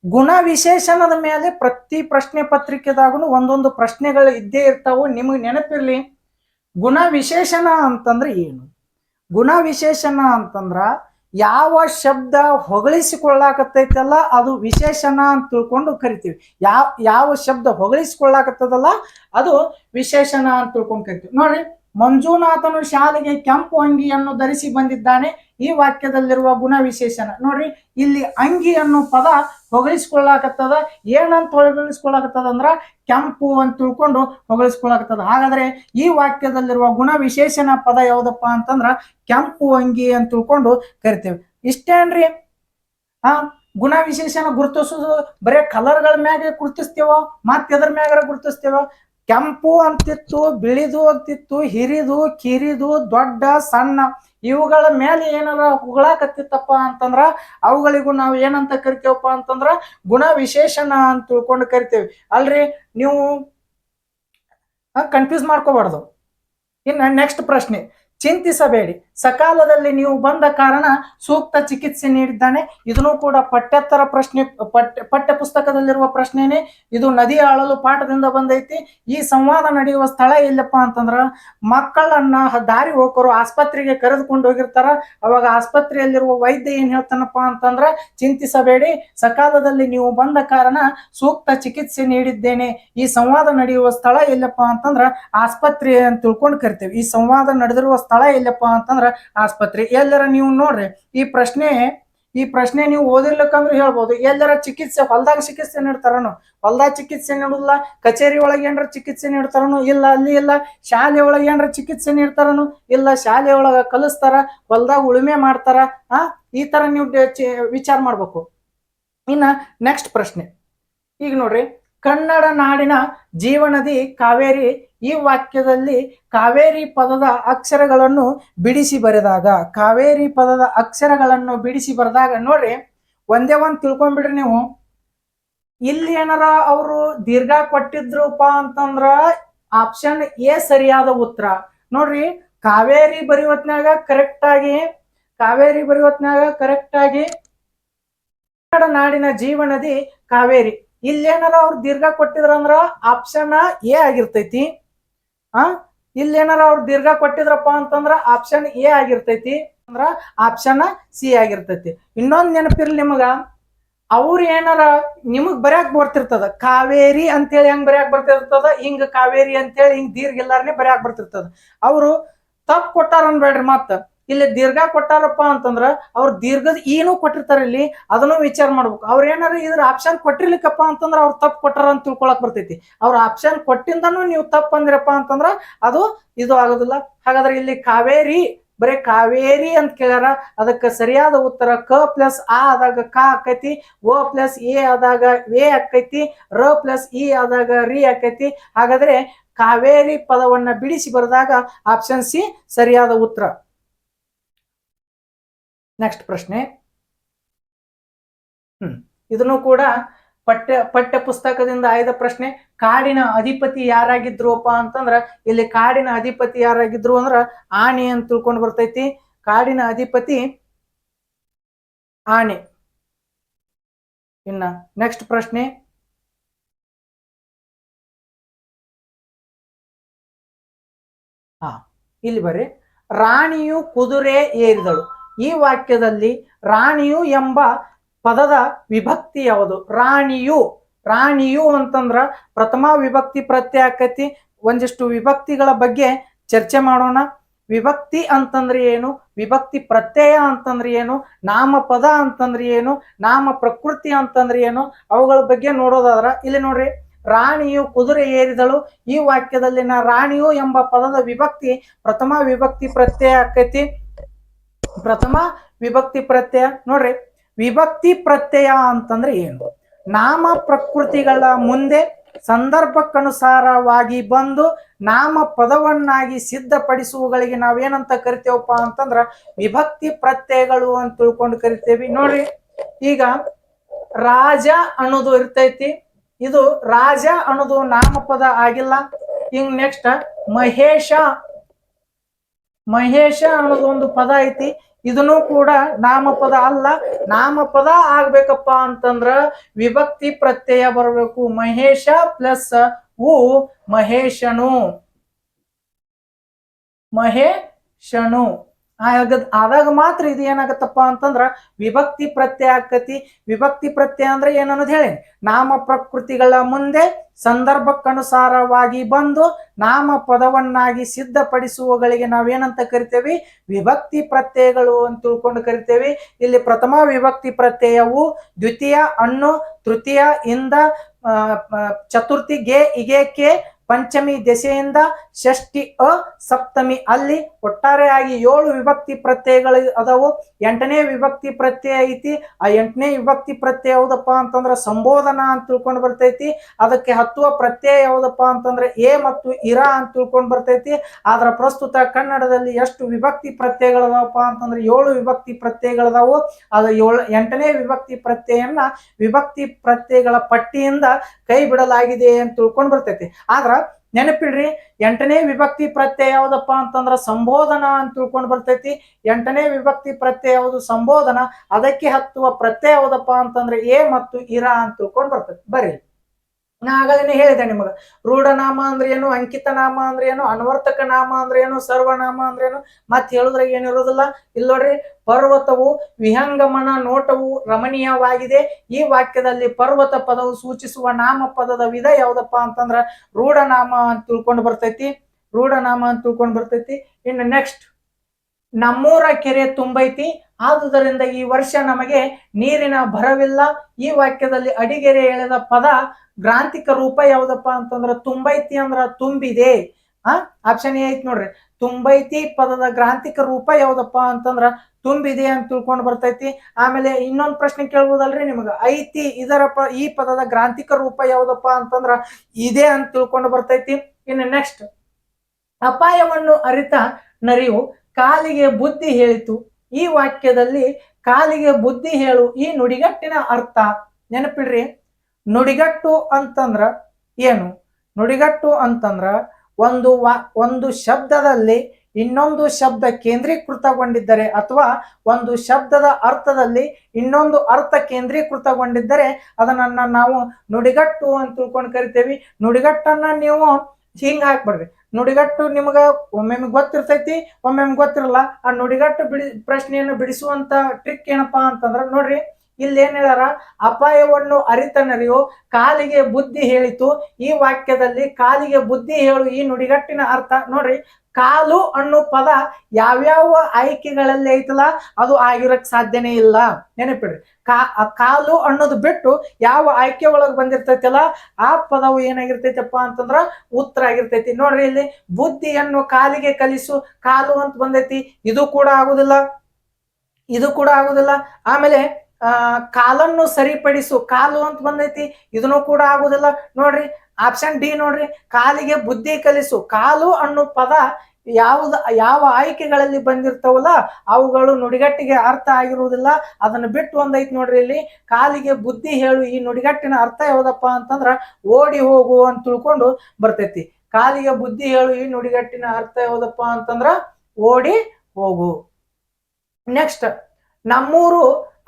ಗುಣ ವಿಶೇಷಣದ ಮೇಲೆ ಪ್ರತಿ ಪ್ರಶ್ನೆ ಪತ್ರಿಕೆದಾಗೂ ಒಂದೊಂದು ಪ್ರಶ್ನೆಗಳು ಇದ್ದೇ ಇರ್ತಾವು. ನಿಮಗೆ ನೆನಪಿರ್ಲಿ ಗುಣ ವಿಶೇಷಣ ಅಂತಂದ್ರೆ ಏನು? ಗುಣ ವಿಶೇಷಣ ಅಂತಂದ್ರ ಯಾವ ಶಬ್ದ ಹೊಗಳಿಸಿಕೊಳ್ಳಾಕತ್ತೈತಲ್ಲ, ಅದು ವಿಶೇಷಣ ಅಂತ ತಿಳ್ಕೊಂಡು ಕರಿತೀವಿ. ಯಾವ ಯಾವ ಶಬ್ದ ಹೊಗಳಿಸಿಕೊಳ್ಳಾಕತ್ತದಲ್ಲ, ಅದು ವಿಶೇಷಣ ಅಂತ ತಿಳ್ಕೊಂಡು ಕರಿತೀವಿ. ನೋಡ್ರಿ ಮಂಜುನಾಥನು ಶಾಲೆಗೆ ಕೆಂಪು ಅಂಗಿಯನ್ನು ಧರಿಸಿ ಬಂದಿದ್ದಾನೆ. ಈ ವಾಕ್ಯದಲ್ಲಿರುವ ಗುಣ ವಿಶೇಷಣ ನೋಡ್ರಿ, ಇಲ್ಲಿ ಅಂಗಿ ಅನ್ನೋ ಪದ ಹೊಗಳಿಸ್ಕೊಳ್ಳಾಕತ್ತದ. ಏನಂತ ಹೊಗಳಿಸ್ಕೊಳ್ಳಾಕತ್ತದ ಅಂದ್ರ ಕೆಂಪು ಅಂತ ತಿಳ್ಕೊಂಡು ಹೊಗಳಿಸ್ಕೊಳ್ಳಾಕತ್ತದ. ಹಾಗಾದ್ರೆ ಈ ವಾಕ್ಯದಲ್ಲಿರುವ ಗುಣ ವಿಶೇಷಣ ಪದ ಯಾವುದಪ್ಪ ಅಂತಂದ್ರ ಕೆಂಪು ಅಂಗಿ ಅಂತ ತಿಳ್ಕೊಂಡು ಕರಿತೇವೆ. ಇಷ್ಟೇನ್ರಿ? ಆ, ಗುಣ ವಿಶೇಷಣ ಗುರುತಿಸೋದು ಬರೇ ಕಲರ್ಗಳ ಮ್ಯಾಗೆ ಗುರುತಿಸ್ತೇವೋ, ಮತ್ತೆ ಎದ್ರ ಮ್ಯಾಗ ಗುರುತಿಸ್ತೇವ? ಕೆಂಪು ಅಂತಿತ್ತು, ಬಿಳಿದು ಅಂತಿತ್ತು, ಹಿರಿದು, ಕಿರಿದು, ದೊಡ್ಡ, ಸಣ್ಣ, ಇವುಗಳ ಮೇಲೆ ಏನಾರ ಹುಗಳಾಕತ್ತಿತ್ತಪ್ಪ ಅಂತಂದ್ರ ಅವುಗಳಿಗೂ ನಾವು ಏನಂತ ಕರಿತೇವಪ್ಪ ಅಂತಂದ್ರ ಗುಣ ವಿಶೇಷಣ ಅಂತ ತಿಳ್ಕೊಂಡು ಕರಿತೇವೆ. ಅಲ್ರಿ, ನೀವು ಕನ್ಫ್ಯೂಸ್ ಮಾಡ್ಕೋಬಾರ್ದು. ಇನ್ನು ನೆಕ್ಸ್ಟ್ ಪ್ರಶ್ನೆ. ಚಿಂತಿಸಬೇಡಿ. ಸಕಾಲದಲ್ಲಿ ನೀವು ಬಂದ ಕಾರಣ ಸೂಕ್ತ ಚಿಕಿತ್ಸೆ ನೀಡಿದ್ದಾನೆ. ಇದನ್ನು ಕೂಡ ಪಠ್ಯತ್ತರ ಪ್ರಶ್ನೆ, ಪಠ್ಯ ಪಠ್ಯ ಪುಸ್ತಕದಲ್ಲಿರುವ ಪ್ರಶ್ನೆನೇ. ಇದು ನದಿ ಆಳಲು ಪಾಠದಿಂದ ಬಂದೈತಿ. ಈ ಸಂವಾದ ನಡೆಯುವ ಸ್ಥಳ ಎಲ್ಲಪ್ಪ ಅಂತಂದ್ರ ಮಕ್ಕಳನ್ನ ದಾರಿ ಹೋಗೋರು ಆಸ್ಪತ್ರೆಗೆ ಕರೆದುಕೊಂಡು ಹೋಗಿರ್ತಾರ. ಅವಾಗ ಆಸ್ಪತ್ರೆಯಲ್ಲಿರುವ ವೈದ್ಯ ಏನ್ ಹೇಳ್ತಾನಪ್ಪ ಅಂತಂದ್ರ ಚಿಂತಿಸಬೇಡಿ. ಸಕಾಲದಲ್ಲಿ ನೀವು ಬಂದ ಕಾರಣ ಸೂಕ್ತ ಚಿಕಿತ್ಸೆ ನೀಡಿದ್ದೇನೆ. ಈ ಸಂವಾದ ನಡೆಯುವ ಸ್ಥಳ ಎಲ್ಲಪ್ಪ ಅಂತಂದ್ರ ಆಸ್ಪತ್ರೆ ಅಂತ ತಿಳ್ಕೊಂಡು ಕರಿತೇವೆ. ಈ ಸಂವಾದ ನಡೆದಿರುವ ಸ್ಥಳ ಎಲ್ಲಪ್ಪ ಅಂತಂದ್ರ ಆಸ್ಪತ್ರೆ. ಎಲ್ಲರ ನೀವು ನೋಡ್ರಿ, ಈ ಪ್ರಶ್ನೆ ಈ ಪ್ರಶ್ನೆ ನೀವು ಓದಿರ್ಲಿಕ್ಕಂದ್ರೆ ಹೇಳ್ಬೋದು. ಎಲ್ಲರ ಚಿಕಿತ್ಸೆ, ಹೊಲ್ದಾಗ ಚಿಕಿತ್ಸೆ ನೀಡ್ತಾರನು? ಹೊಲ್ದಾಗ ಚಿಕಿತ್ಸೆ ನೀಡುದಿಲ್ಲ, ಕಚೇರಿ ಒಳಗೆ ಏನಾರ ಚಿಕಿತ್ಸೆ ನೀಡ್ತಾರನು? ಇಲ್ಲ, ಅಲ್ಲಿ ಇಲ್ಲ. ಶಾಲೆ ಒಳಗೆ ಏನಾರ ಚಿಕಿತ್ಸೆ ನೀಡ್ತಾರನು? ಇಲ್ಲ, ಶಾಲೆ ಒಳಗ ಕಲಿಸ್ತಾರ, ಹೊಲ್ದಾಗ ಉಳುಮೆ ಮಾಡ್ತಾರ, ಆ? ಈ ತರ ನೀವು ವಿಚಾರ ಮಾಡ್ಬೇಕು. ಇನ್ನ ನೆಕ್ಸ್ಟ್ ಪ್ರಶ್ನೆ. ಈಗ ನೋಡ್ರಿ, ಕನ್ನಡ ನಾಡಿನ ಜೀವನದಿ ಕಾವೇರಿ ಈ ವಾಕ್ಯದಲ್ಲಿ ಕಾವೇರಿ ಪದದ ಅಕ್ಷರಗಳನ್ನು ಬಿಡಿಸಿ ಬರೆದಾಗ, ಕಾವೇರಿ ಪದದ ಅಕ್ಷರಗಳನ್ನು ಬಿಡಿಸಿ ಬರೆದಾಗ ನೋಡ್ರಿ, ಒಂದೇ ಒಂದು ತಿಳ್ಕೊಂಡ್ಬಿಡ್ರಿ ನೀವು. ಇಲ್ಲಿ ಏನಾರ ಅವರು ದೀರ್ಘ ಕೊಟ್ಟಿದ್ರಪ್ಪ ಅಂತಂದ್ರ ಆಪ್ಷನ್ ಎ ಸರಿಯಾದ ಉತ್ತರ. ನೋಡ್ರಿ, ಕಾವೇರಿ ಬರೆಯುವತ್ನಾಗ ಕರೆಕ್ಟ್ ಆಗಿ, ಕಾವೇರಿ ಬರೆಯುವತ್ನಾಗ ಕರೆಕ್ಟ್ ಆಗಿ ಕನ್ನಡ ನಾಡಿನ ಜೀವನದಿ ಕಾವೇರಿ. ಇಲ್ಲೇನಾರ ಅವ್ರು ದೀರ್ಘ ಕೊಟ್ಟಿದ್ರಂದ್ರ ಆಪ್ಷನ್ ಎ ಆಗಿರ್ತೈತಿ. ಆ? ಇಲ್ಲೇನಾರ ಅವ್ರು ದೀರ್ಘ ಕೊಟ್ಟಿದ್ರಪ್ಪ ಅಂತಂದ್ರ ಆಪ್ಷನ್ ಎ ಆಗಿರ್ತೈತಿ. ಅಂದ್ರ ಆಪ್ಷನ್ ಸಿ ಆಗಿರ್ತೈತಿ. ಇನ್ನೊಂದ್ ನೆನಪಿರ್ಲಿ ನಿಮಗ. ಅವ್ರು ಏನಾರ ನಿಮಗ್ ಬರ್ಯಾಕ್ ಬರ್ತಿರ್ತದ. ಕಾವೇರಿ ಅಂತೇಳಿ ಹೆಂಗ್ ಬರ್ಯಾಕ್ ಬರ್ತಿರ್ತದ? ಹಿಂಗ್ ಕಾವೇರಿ ಅಂತೇಳಿ ಹಿಂಗ್ ದೀರ್ಘ ಇಲ್ಲಾರನೆ ಬರ್ಯಾಕ್ ಬರ್ತಿರ್ತದ. ಅವರು ತಪ್ಪು ಕೊಟ್ಟಾರ ಅನ್ಬೇಡ್ರಿ ಮತ್ತ. ಇಲ್ಲಿ ದೀರ್ಘ ಕೊಟ್ಟಾರಪ್ಪ ಅಂತಂದ್ರ ಅವ್ರ ದೀರ್ಘದ ಏನು ಕೊಟ್ಟಿರ್ತಾರ ಇಲ್ಲಿ, ಅದನ್ನು ವಿಚಾರ ಮಾಡ್ಬೇಕು. ಅವ್ರ ಏನಾರ ಇದ್ರ ಆಪ್ಷನ್ ಕೊಟ್ಟಿರ್ಲಿಕ್ಕಪ್ಪ ಅಂತಂದ್ರ ಅವ್ರು ತಪ್ಪು ಕೊಟ್ಟಾರ ಅಂತ ತಿಳ್ಕೊಳಕ್ ಬರ್ತೈತಿ. ಅವ್ರ ಆಪ್ಷನ್ ಕೊಟ್ಟಿಂದನು ನೀವು ತಪ್ಪು ಅಂದಿರಪ್ಪ ಅಂತಂದ್ರ ಅದು ಇದು ಆಗೋದಿಲ್ಲ. ಹಾಗಾದ್ರೆ ಇಲ್ಲಿ ಕಾವೇರಿ, ಬರೀ ಕಾವೇರಿ ಅಂತ ಕೇಳ್ಯಾರ. ಅದಕ್ಕೆ ಸರಿಯಾದ ಉತ್ತರ ಕ ಪ್ಲಸ್ ಆ ಆದಾಗ ಕ ಆಕೈತಿ, ಓ ಪ್ಲಸ್ ಎ ಆದಾಗ ಎ ಆಕೈತಿ, ರ ಪ್ಲಸ್ ಇ ಆದಾಗ ರಿ ಆಕೈತಿ. ಹಾಗಾದ್ರೆ ಕಾವೇರಿ ಪದವನ್ನ ಬಿಡಿಸಿ ಬರೆದಾಗ ಆಪ್ಷನ್ ಸಿ ಸರಿಯಾದ ಉತ್ತರ. ನೆಕ್ಸ್ಟ್ ಪ್ರಶ್ನೆ. ಹ್ಮ್. ಇದನ್ನು ಕೂಡ ಪಠ್ಯ ಪಠ್ಯ ಪುಸ್ತಕದಿಂದ ಆಯ್ದ ಪ್ರಶ್ನೆ. ಕಾಡಿನ ಅಧಿಪತಿ ಯಾರಾಗಿದ್ರುಪ್ಪ ಅಂತಂದ್ರ, ಇಲ್ಲಿ ಕಾಡಿನ ಅಧಿಪತಿ ಯಾರಾಗಿದ್ರು ಅಂದ್ರ ಆನೆ ಅಂತ ತಿಳ್ಕೊಂಡು ಬರ್ತೈತಿ. ಕಾಡಿನ ಅಧಿಪತಿ ಆನೆ. ಇನ್ನ ನೆಕ್ಸ್ಟ್ ಪ್ರಶ್ನೆ. ಹಾ, ಇಲ್ಲಿ ಬರ್ರಿ. ರಾಣಿಯು ಕುದುರೆ ಏರಿದಳು. ಈ ವಾಕ್ಯದಲ್ಲಿ ರಾಣಿಯು ಎಂಬ ಪದದ ವಿಭಕ್ತಿ ಯಾವುದು? ರಾಣಿಯು. ರಾಣಿಯು ಅಂತಂದ್ರ ಪ್ರಥಮ ವಿಭಕ್ತಿ ಪ್ರತ್ಯಯ ಆಕತಿ. ಒಂದಿಷ್ಟು ವಿಭಕ್ತಿಗಳ ಬಗ್ಗೆ ಚರ್ಚೆ ಮಾಡೋಣ. ವಿಭಕ್ತಿ ಅಂತಂದ್ರೆ ಏನು? ವಿಭಕ್ತಿ ಪ್ರತ್ಯಯ ಅಂತಂದ್ರೆ ಏನು? ನಾಮಪದ ಅಂತಂದ್ರೆ ಏನು? ನಾಮ ಪ್ರಕೃತಿ ಅಂತಂದ್ರೆ ಏನು? ಅವುಗಳ ಬಗ್ಗೆ ನೋಡೋದಾದ್ರ ಇಲ್ಲಿ ನೋಡ್ರಿ. ರಾಣಿಯು ಕುದುರೆ ಏರಿದಳು. ಈ ವಾಕ್ಯದಲ್ಲಿನ ರಾಣಿಯು ಎಂಬ ಪದದ ವಿಭಕ್ತಿ ಪ್ರಥಮ ವಿಭಕ್ತಿ ಪ್ರತ್ಯಯ ಆಕೈತಿ. ಪ್ರಥಮ ವಿಭಕ್ತಿ ಪ್ರತ್ಯಯ. ನೋಡ್ರಿ, ವಿಭಕ್ತಿ ಪ್ರತ್ಯಯ ಅಂತಂದ್ರೆ ಏನು? ನಾಮ ಪ್ರಕೃತಿಗಳ ಮುಂದೆ ಸಂದರ್ಭಕ್ಕನುಸಾರವಾಗಿ ಬಂದು ನಾಮ ಪದವನ್ನಾಗಿ ಸಿದ್ಧಪಡಿಸುವಗಳಿಗೆ ನಾವೇನಂತ ಕರಿತೇವಪ್ಪ ಅಂತಂದ್ರ ವಿಭಕ್ತಿ ಪ್ರತ್ಯಯಗಳು ಅಂತ ತಿಳ್ಕೊಂಡು ಕರಿತೇವಿ. ನೋಡ್ರಿ, ಈಗ ರಾಜ ಅನ್ನೋದು ಇರ್ತೈತಿ. ಇದು ರಾಜ ಅನ್ನೋದು ನಾಮಪದ ಆಗಿಲ್ಲ. ಹಿಂಗ್ ನೆಕ್ಸ್ಟ್ ಮಹೇಶ ಮಹೇಶ ಅನ್ನೋದು ಒಂದು ಪದ ಐತಿ. ಇದನ್ನು ಕೂಡ ನಾಮಪದ ಅಲ್ಲ, ನಾಮಪದ ಆಗ್ಬೇಕಪ್ಪ ಅಂತಂದ್ರ ವಿಭಕ್ತಿ ಪ್ರತ್ಯಯ ಬರಬೇಕು. ಮಹೇಶ ಪ್ಲಸ್ ಉ ಮಹೇಶನು. ಮಹೇಶನು. ಆಗದ್ ಆದಾಗ ಮಾತ್ರ ಇದು ಏನಾಗತ್ತಪ್ಪ ಅಂತಂದ್ರ ವಿಭಕ್ತಿ ಪ್ರತ್ಯಯ ಆಕತಿ. ವಿಭಕ್ತಿ ಪ್ರತ್ಯಯ ಅಂದ್ರೆ ಏನನ್ನೋದು ಹೇಳಿ ನಾಮ ಪ್ರಕೃತಿಗಳ ಮುಂದೆ ಸಂದರ್ಭಕ್ಕನುಸಾರವಾಗಿ ಬಂದು ನಾಮ ಪದವನ್ನಾಗಿ ಸಿದ್ಧಪಡಿಸುವಗಳಿಗೆ ನಾವೇನಂತ ಕರಿತೇವಿ? ವಿಭಕ್ತಿ ಪ್ರತ್ಯಯಗಳು ಅಂತ ತಿಳ್ಕೊಂಡು ಕರಿತೇವಿ. ಇಲ್ಲಿ ಪ್ರಥಮ ವಿಭಕ್ತಿ ಪ್ರತ್ಯಯವು ದ್ವಿತೀಯ ಅನ್ನು, ತೃತೀಯ ಇಂದ ಚತುರ್ಥಿ ಗೆ ಇಗೆಕೆ ಪಂಚಮಿ ದೆಸೆಯಿಂದ ಷಷ್ಠಿ ಅ ಸಪ್ತಮಿ ಅಲ್ಲಿ ಒಟ್ಟಾರೆಯಾಗಿ ಏಳು ವಿಭಕ್ತಿ ಪ್ರತ್ಯಯಗಳು ಅದಾವು. ಎಂಟನೇ ವಿಭಕ್ತಿ ಪ್ರತ್ಯಯ ಐತಿ. ಆ ಎಂಟನೇ ವಿಭಕ್ತಿ ಪ್ರತ್ಯಯ ಯಾವುದಪ್ಪ ಅಂತಂದ್ರೆ ಸಂಬೋಧನಾ ಅಂತ ತಿಳ್ಕೊಂಡು ಬರ್ತೈತಿ. ಅದಕ್ಕೆ ಹತ್ತುವ ಪ್ರತ್ಯಯ ಯಾವುದಪ್ಪ ಅಂತಂದ್ರೆ ಎ ಮತ್ತು ಇರಾ ಅಂತ ತಿಳ್ಕೊಂಡು ಬರ್ತೈತಿ. ಆದ್ರ ಪ್ರಸ್ತುತ ಕನ್ನಡದಲ್ಲಿ ಎಷ್ಟು ವಿಭಕ್ತಿ ಪ್ರತ್ಯಯಗಳದಾವಪ್ಪ ಅಂತಂದ್ರೆ ಏಳು ವಿಭಕ್ತಿ ಪ್ರತ್ಯಯಗಳದಾವು ಅದು ಏಳು, ಎಂಟನೇ ವಿಭಕ್ತಿ ಪ್ರತ್ಯಯನ್ನ ವಿಭಕ್ತಿ ಪ್ರತ್ಯಯಗಳ ಪಟ್ಟಿಯಿಂದ ಕೈ ಬಿಡಲಾಗಿದೆ ಅಂತ ತಿಳ್ಕೊಂಡು ಬರ್ತೈತಿ. ಆದ್ರ ನೆನಪಿಡ್ರಿ, ಎಂಟನೇ ವಿಭಕ್ತಿ ಪ್ರತ್ಯಯ ಯಾವುದಪ್ಪ ಅಂತಂದ್ರ ಸಂಬೋಧನ ಅಂತ ತಿಳ್ಕೊಂಡು ಬರ್ತೈತಿ. ಎಂಟನೇ ವಿಭಕ್ತಿ ಪ್ರತ್ಯಯ ಯಾವುದು? ಸಂಬೋಧನ. ಅದಕ್ಕೆ ಹತ್ತುವ ಪ್ರತ್ಯಯ ಯಾವುದಪ್ಪ ಅಂತಂದ್ರೆ ಎ ಮತ್ತು ಇರ ಅಂತ ತಿಳ್ಕೊಂಡು ಬರ್ತೈತಿ. ಬರ್ರಿ. ನಾ ಹೇಳಿದೆ ನಿಮಗೆ. ರೂಢನಾಮ ಅಂದ್ರೆ ಏನು ಅಂಕಿತ ನಾಮ ಅಂದ್ರೆ ಏನು, ಅನ್ವರ್ತಕ ನಾಮ ಅಂದ್ರೆ ಏನು, ಸರ್ವನಾಮ ಅಂದ್ರೆ ಏನು, ಮತ್ತೆ ಹೇಳಿದ್ರೆ ಏನಿರೋದಿಲ್ಲ ಇಲ್ಲಿ ನೋಡ್ರಿ, ಪರ್ವತವು ವಿಹಂಗಮನ ನೋಟವು ರಮಣೀಯವಾಗಿದೆ. ಈ ವಾಕ್ಯದಲ್ಲಿ ಪರ್ವತ ಪದವು ಸೂಚಿಸುವ ನಾಮ ಪದದ ವಿಧ ಯಾವ್ದಪ್ಪ ಅಂತಂದ್ರ ರೂಢನಾಮ ಅಂತ ತಿಳ್ಕೊಂಡು ಬರ್ತೈತಿ. ರೂಢನಾಮ ಅಂತ ತಿಳ್ಕೊಂಡು ಬರ್ತೈತಿ. ಇನ್ನು ನೆಕ್ಸ್ಟ್ ನಮ್ಮೂರ ಕೆರೆ ತುಂಬೈತಿ. ಆದುದರಿಂದ ಈ ವರ್ಷ ನಮಗೆ ನೀರಿನ ಭರವಿಲ್ಲ. ಈ ವಾಕ್ಯದಲ್ಲಿ ಅಡಿಗೆರೆ ಎಳೆದ ಪದ ಗ್ರಾಂತಿಕ ರೂಪ ಯಾವ್ದಪ್ಪ ಅಂತಂದ್ರ ತುಂಬೈತಿ ಅಂದ್ರ ತುಂಬಿದೆ. ಆ ಆಪ್ಷನ್ ಎ ಐತಿ ನೋಡ್ರಿ. ತುಂಬೈತಿ ಪದದ ಗ್ರಾಂತಿಕ ರೂಪ ಯಾವ್ದಪ್ಪ ಅಂತಂದ್ರ ತುಂಬಿದೆ ಅಂತ ತಿಳ್ಕೊಂಡು ಬರ್ತೈತಿ. ಆಮೇಲೆ ಇನ್ನೊಂದು ಪ್ರಶ್ನೆ ಕೇಳ್ಬೋದಲ್ರಿ ನಿಮಗೆ. ಐತಿ ಇದರ ಈ ಪದದ ಗ್ರಾಂತಿಕ ರೂಪ ಯಾವ್ದಪ್ಪ ಅಂತಂದ್ರ ಇದೆ ಅಂತ ತಿಳ್ಕೊಂಡು ಬರ್ತೈತಿ. ಇನ್ನು ನೆಕ್ಸ್ಟ್ ಅಪಾಯವನ್ನು ಅರಿತ ನರಿಯು ಕಾಲಿಗೆ ಬುದ್ಧಿ ಹೇಳಿತು. ಈ ವಾಕ್ಯದಲ್ಲಿ ಕಾಲಿಗೆ ಬುದ್ಧಿ ಹೇಳು ಈ ನುಡಿಗಟ್ಟಿನ ಅರ್ಥ ನೆನಪಿಡ್ರಿ. ನುಡಿಗಟ್ಟು ಅಂತಂದ್ರ ಏನು? ನುಡಿಗಟ್ಟು ಅಂತಂದ್ರ ಒಂದು ವಾ, ಒಂದು ಶಬ್ದದಲ್ಲಿ ಇನ್ನೊಂದು ಶಬ್ದ ಕೇಂದ್ರೀಕೃತಗೊಂಡಿದ್ದರೆ ಅಥವಾ ಒಂದು ಶಬ್ದದ ಅರ್ಥದಲ್ಲಿ ಇನ್ನೊಂದು ಅರ್ಥ ಕೇಂದ್ರೀಕೃತಗೊಂಡಿದ್ದರೆ ಅದನ್ನ ನಾವು ನುಡಿಗಟ್ಟು ಅಂತ ತಿಳ್ಕೊಂಡು ಕರಿತೇವಿ. ನುಡಿಗಟ್ಟನ್ನ ನೀವು ಹಿಂಗೆ ಹಾಕ್ಬಿಡ್ರಿ. ನುಡಿಗಟ್ಟು ನಿಮ್ಗ ಒಮ್ಮೆಮ್ಮೆ ಗೊತ್ತಿರ್ತೈತಿ, ಒಮ್ಮೆಮ್ಮೆ ಗೊತ್ತಿರಲ್ಲ. ಆ ನುಡಿಗಟ್ಟು ಬಿಡಿ, ಪ್ರಶ್ನೆಯನ್ನು ಬಿಡಿಸುವಂತ ಟ್ರಿಕ್ ಏನಪ್ಪಾ ಅಂತಂದ್ರ ನೋಡ್ರಿ ಇಲ್ಲಿ ಏನ್ ಹೇಳ್ಯಾರ, ಅಪಾಯವನ್ನು ಅರಿತನರಿಯು, ಕಾಲಿಗೆ ಬುದ್ಧಿ ಹೇಳಿತು, ಈ ವಾಕ್ಯದಲ್ಲಿ ಕಾಲಿಗೆ ಬುದ್ಧಿ ಹೇಳು ಈ ನುಡಿಗಟ್ಟಿನ ಅರ್ಥ ನೋಡ್ರಿ ಕಾಲು ಅನ್ನೋ ಪದ ಯಾವ್ಯಾವ ಆಯ್ಕೆಗಳಲ್ಲಿ ಐತಲ್ಲ, ಅದು ಆಗಿರಕ್ ಸಾಧ್ಯನೇ ಇಲ್ಲ. ನೆನಪಿಡ್ರಿ. ಕಾ ಕಾಲು ಅನ್ನೋದು ಬಿಟ್ಟು ಯಾವ ಆಯ್ಕೆ ಒಳಗೆ ಬಂದಿರ್ತೈತಲ್ಲ, ಆ ಪದವು ಏನಾಗಿರ್ತೈತಪ್ಪ ಅಂತಂದ್ರ ಉತ್ತರ ಆಗಿರ್ತೈತಿ. ನೋಡ್ರಿ ಇಲ್ಲಿ ಬುದ್ಧಿಯನ್ನು ಕಾಲಿಗೆ ಕಲಿಸು, ಕಾಲು ಅಂತ ಬಂದೈತಿ, ಇದು ಕೂಡ ಆಗುದಿಲ್ಲ, ಇದು ಕೂಡ ಆಗುದಿಲ್ಲ. ಆಮೇಲೆ ಕಾಲನ್ನು ಸರಿಪಡಿಸು, ಕಾಲು ಅಂತ ಬಂದೈತಿ, ಇದನ್ನು ಕೂಡ ಆಗುದಿಲ್ಲ. ನೋಡ್ರಿ ಆಪ್ಷನ್ ಡಿ ನೋಡ್ರಿ, ಕಾಲಿಗೆ ಬುದ್ಧಿ ಕಲಿಸು. ಕಾಲು ಅನ್ನೋ ಪದ ಯಾವ್ದು, ಯಾವ ಆಯ್ಕೆಗಳಲ್ಲಿ ಬಂದಿರ್ತಾವಲ್ಲ, ಅವುಗಳು ನುಡಿಗಟ್ಟಿಗೆ ಅರ್ಥ ಆಗಿರುವುದಿಲ್ಲ. ಅದನ್ನು ಬಿಟ್ಟು ಒಂದೈತಿ ನೋಡ್ರಿ ಇಲ್ಲಿ. ಕಾಲಿಗೆ ಬುದ್ಧಿ ಹೇಳು, ಈ ನುಡಿಗಟ್ಟಿನ ಅರ್ಥ ಯಾವುದಪ್ಪ ಅಂತಂದ್ರ ಓಡಿ ಹೋಗು ಅಂತ ತಿಳ್ಕೊಂಡು ಬರ್ತೈತಿ. ಕಾಲಿಗೆ ಬುದ್ಧಿ ಹೇಳು, ಈ ನುಡಿಗಟ್ಟಿನ ಅರ್ಥ ಯಾವುದಪ್ಪ ಅಂತಂದ್ರ ಓಡಿ ಹೋಗು. ನೆಕ್ಸ್ಟ್ ನಮ್ಮೂರು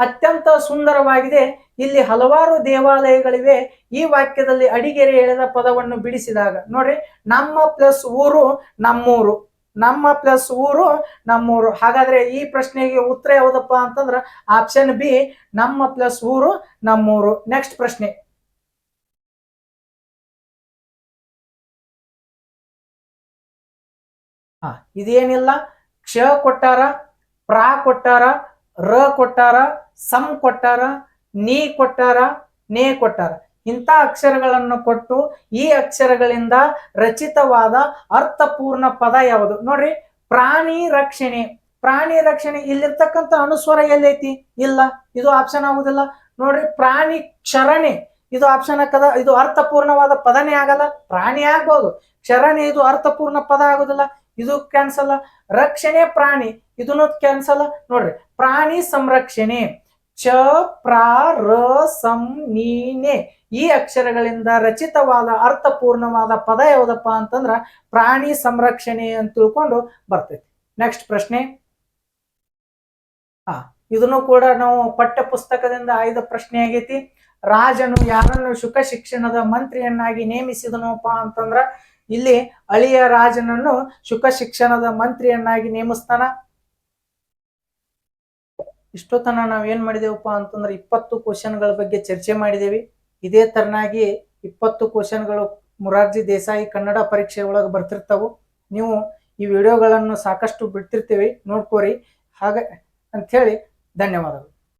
ಅತ್ಯಂತ ಸುಂದರವಾಗಿದೆ. ಇಲ್ಲಿ ಹಲವಾರು ದೇವಾಲಯಗಳಿವೆ. ಈ ವಾಕ್ಯದಲ್ಲಿ ಅಡಿಗೆರೆ ಎಳೆದ ಪದವನ್ನು ಬಿಡಿಸಿದಾಗ, ನೋಡ್ರಿ, ನಮ್ಮ ಪ್ಲಸ್ ಊರು ನಮ್ಮೂರು, ನಮ್ಮ ಪ್ಲಸ್ ಊರು ನಮ್ಮೂರು. ಹಾಗಾದ್ರೆ ಈ ಪ್ರಶ್ನೆಗೆ ಉತ್ತರ ಯಾವುದಪ್ಪ ಅಂತಂದ್ರ ಆಪ್ಷನ್ ಬಿ, ನಮ್ಮ ಪ್ಲಸ್ ಊರು ನಮ್ಮೂರು. ನೆಕ್ಸ್ಟ್ ಪ್ರಶ್ನೆ. ಹಾ, ಇದೇನಿಲ್ಲ? ಕ್ಷ ಕೊಟ್ಟಾರ, ಪ್ರಾ ಕೊಟ್ಟಾರ ರ ಕೊಟ್ಟಾರ, ಸಂ ಕೊಟ್ಟಾರ, ನೀ ಕೊಟ್ಟಾರ, ನೇ ಕೊಟ್ಟಾರ. ಇಂಥ ಅಕ್ಷರಗಳನ್ನು ಕೊಟ್ಟು ಈ ಅಕ್ಷರಗಳಿಂದ ರಚಿತವಾದ ಅರ್ಥಪೂರ್ಣ ಪದ ಯಾವುದು? ನೋಡ್ರಿ, ಪ್ರಾಣಿ ರಕ್ಷಣೆ. ಪ್ರಾಣಿ ರಕ್ಷಣೆ ಇಲ್ಲಿರ್ತಕ್ಕಂಥ ಅನುಸ್ವರ ಎಲ್ಲೈತಿ? ಇಲ್ಲ, ಇದು ಆಪ್ಷನ್ ಆಗುದಿಲ್ಲ. ನೋಡ್ರಿ, ಪ್ರಾಣಿ ಕ್ಷರಣೆ. ಇದು ಆಪ್ಷನ್ ಹಾಕದ, ಇದು ಅರ್ಥಪೂರ್ಣವಾದ ಪದನೇ ಆಗಲ್ಲ. ಪ್ರಾಣಿ ಆಗ್ಬೋದು. ಕ್ಷರಣೆ ಇದು ಅರ್ಥಪೂರ್ಣ ಪದ ಆಗುದಿಲ್ಲ. ಇದು ಕ್ಯಾನ್ಸಲ್ ರಕ್ಷಣೆ ಪ್ರಾಣಿ. ಇದನ್ನು ಕ್ಯಾನ್ಸಲ್ ನೋಡ್ರಿ. ಪ್ರಾಣಿ ಸಂರಕ್ಷಣೆ. ಚ, ಪ್ರಾ, ರ, ಸಂ ನೀನೆ ಈ ಅಕ್ಷರಗಳಿಂದ ರಚಿತವಾದ ಅರ್ಥಪೂರ್ಣವಾದ ಪದ ಯಾವುದಪ್ಪ ಅಂತಂದ್ರ ಪ್ರಾಣಿ ಸಂರಕ್ಷಣೆ ಅಂತ ತಿಳ್ಕೊಂಡು ಬರ್ತೈತಿ. ನೆಕ್ಸ್ಟ್ ಪ್ರಶ್ನೆ. ಹಾ ಇದನ್ನು ಕೂಡ ನಾವು ಪಠ್ಯ ಪುಸ್ತಕದಿಂದ ಆಯ್ದ ಪ್ರಶ್ನೆ ಆಗೈತಿ. ರಾಜನು ಯಾರನ್ನು ಶುಕ ಶಿಕ್ಷಣದ ಮಂತ್ರಿಯನ್ನಾಗಿ ನೇಮಿಸಿದನಪ್ಪ ಅಂತಂದ್ರ ಇಲ್ಲಿ ಅಳಿಯ ರಾಜನನ್ನು ಶುಕ ಶಿಕ್ಷಣದ ಮಂತ್ರಿಯನ್ನಾಗಿ ನೇಮಿಸ್ತಾನ. ಇಷ್ಟೊತ್ತನ ನಾವು ಏನು ಮಾಡಿದೇವಪ್ಪ ಅಂತಂದ್ರೆ ಇಪ್ಪತ್ತು ಕ್ವಶನ್ಗಳ ಬಗ್ಗೆ ಚರ್ಚೆ ಮಾಡಿದೇವಿ. ಇದೇ ತರನಾಗಿ ಇಪ್ಪತ್ತು ಕ್ವಶನ್ಗಳು ಮುರಾರ್ಜಿ ದೇಸಾಯಿ ಕನ್ನಡ ಪರೀಕ್ಷೆ ಒಳಗೆ ಬರ್ತಿರ್ತಾವು. ನೀವು ಈ ವಿಡಿಯೋಗಳನ್ನು ಸಾಕಷ್ಟು ಬಿಡ್ತಿರ್ತೀವಿ, ನೋಡ್ಕೋರಿ. ಹಾಗೆ ಅಂಥೇಳಿ ಧನ್ಯವಾದಗಳು.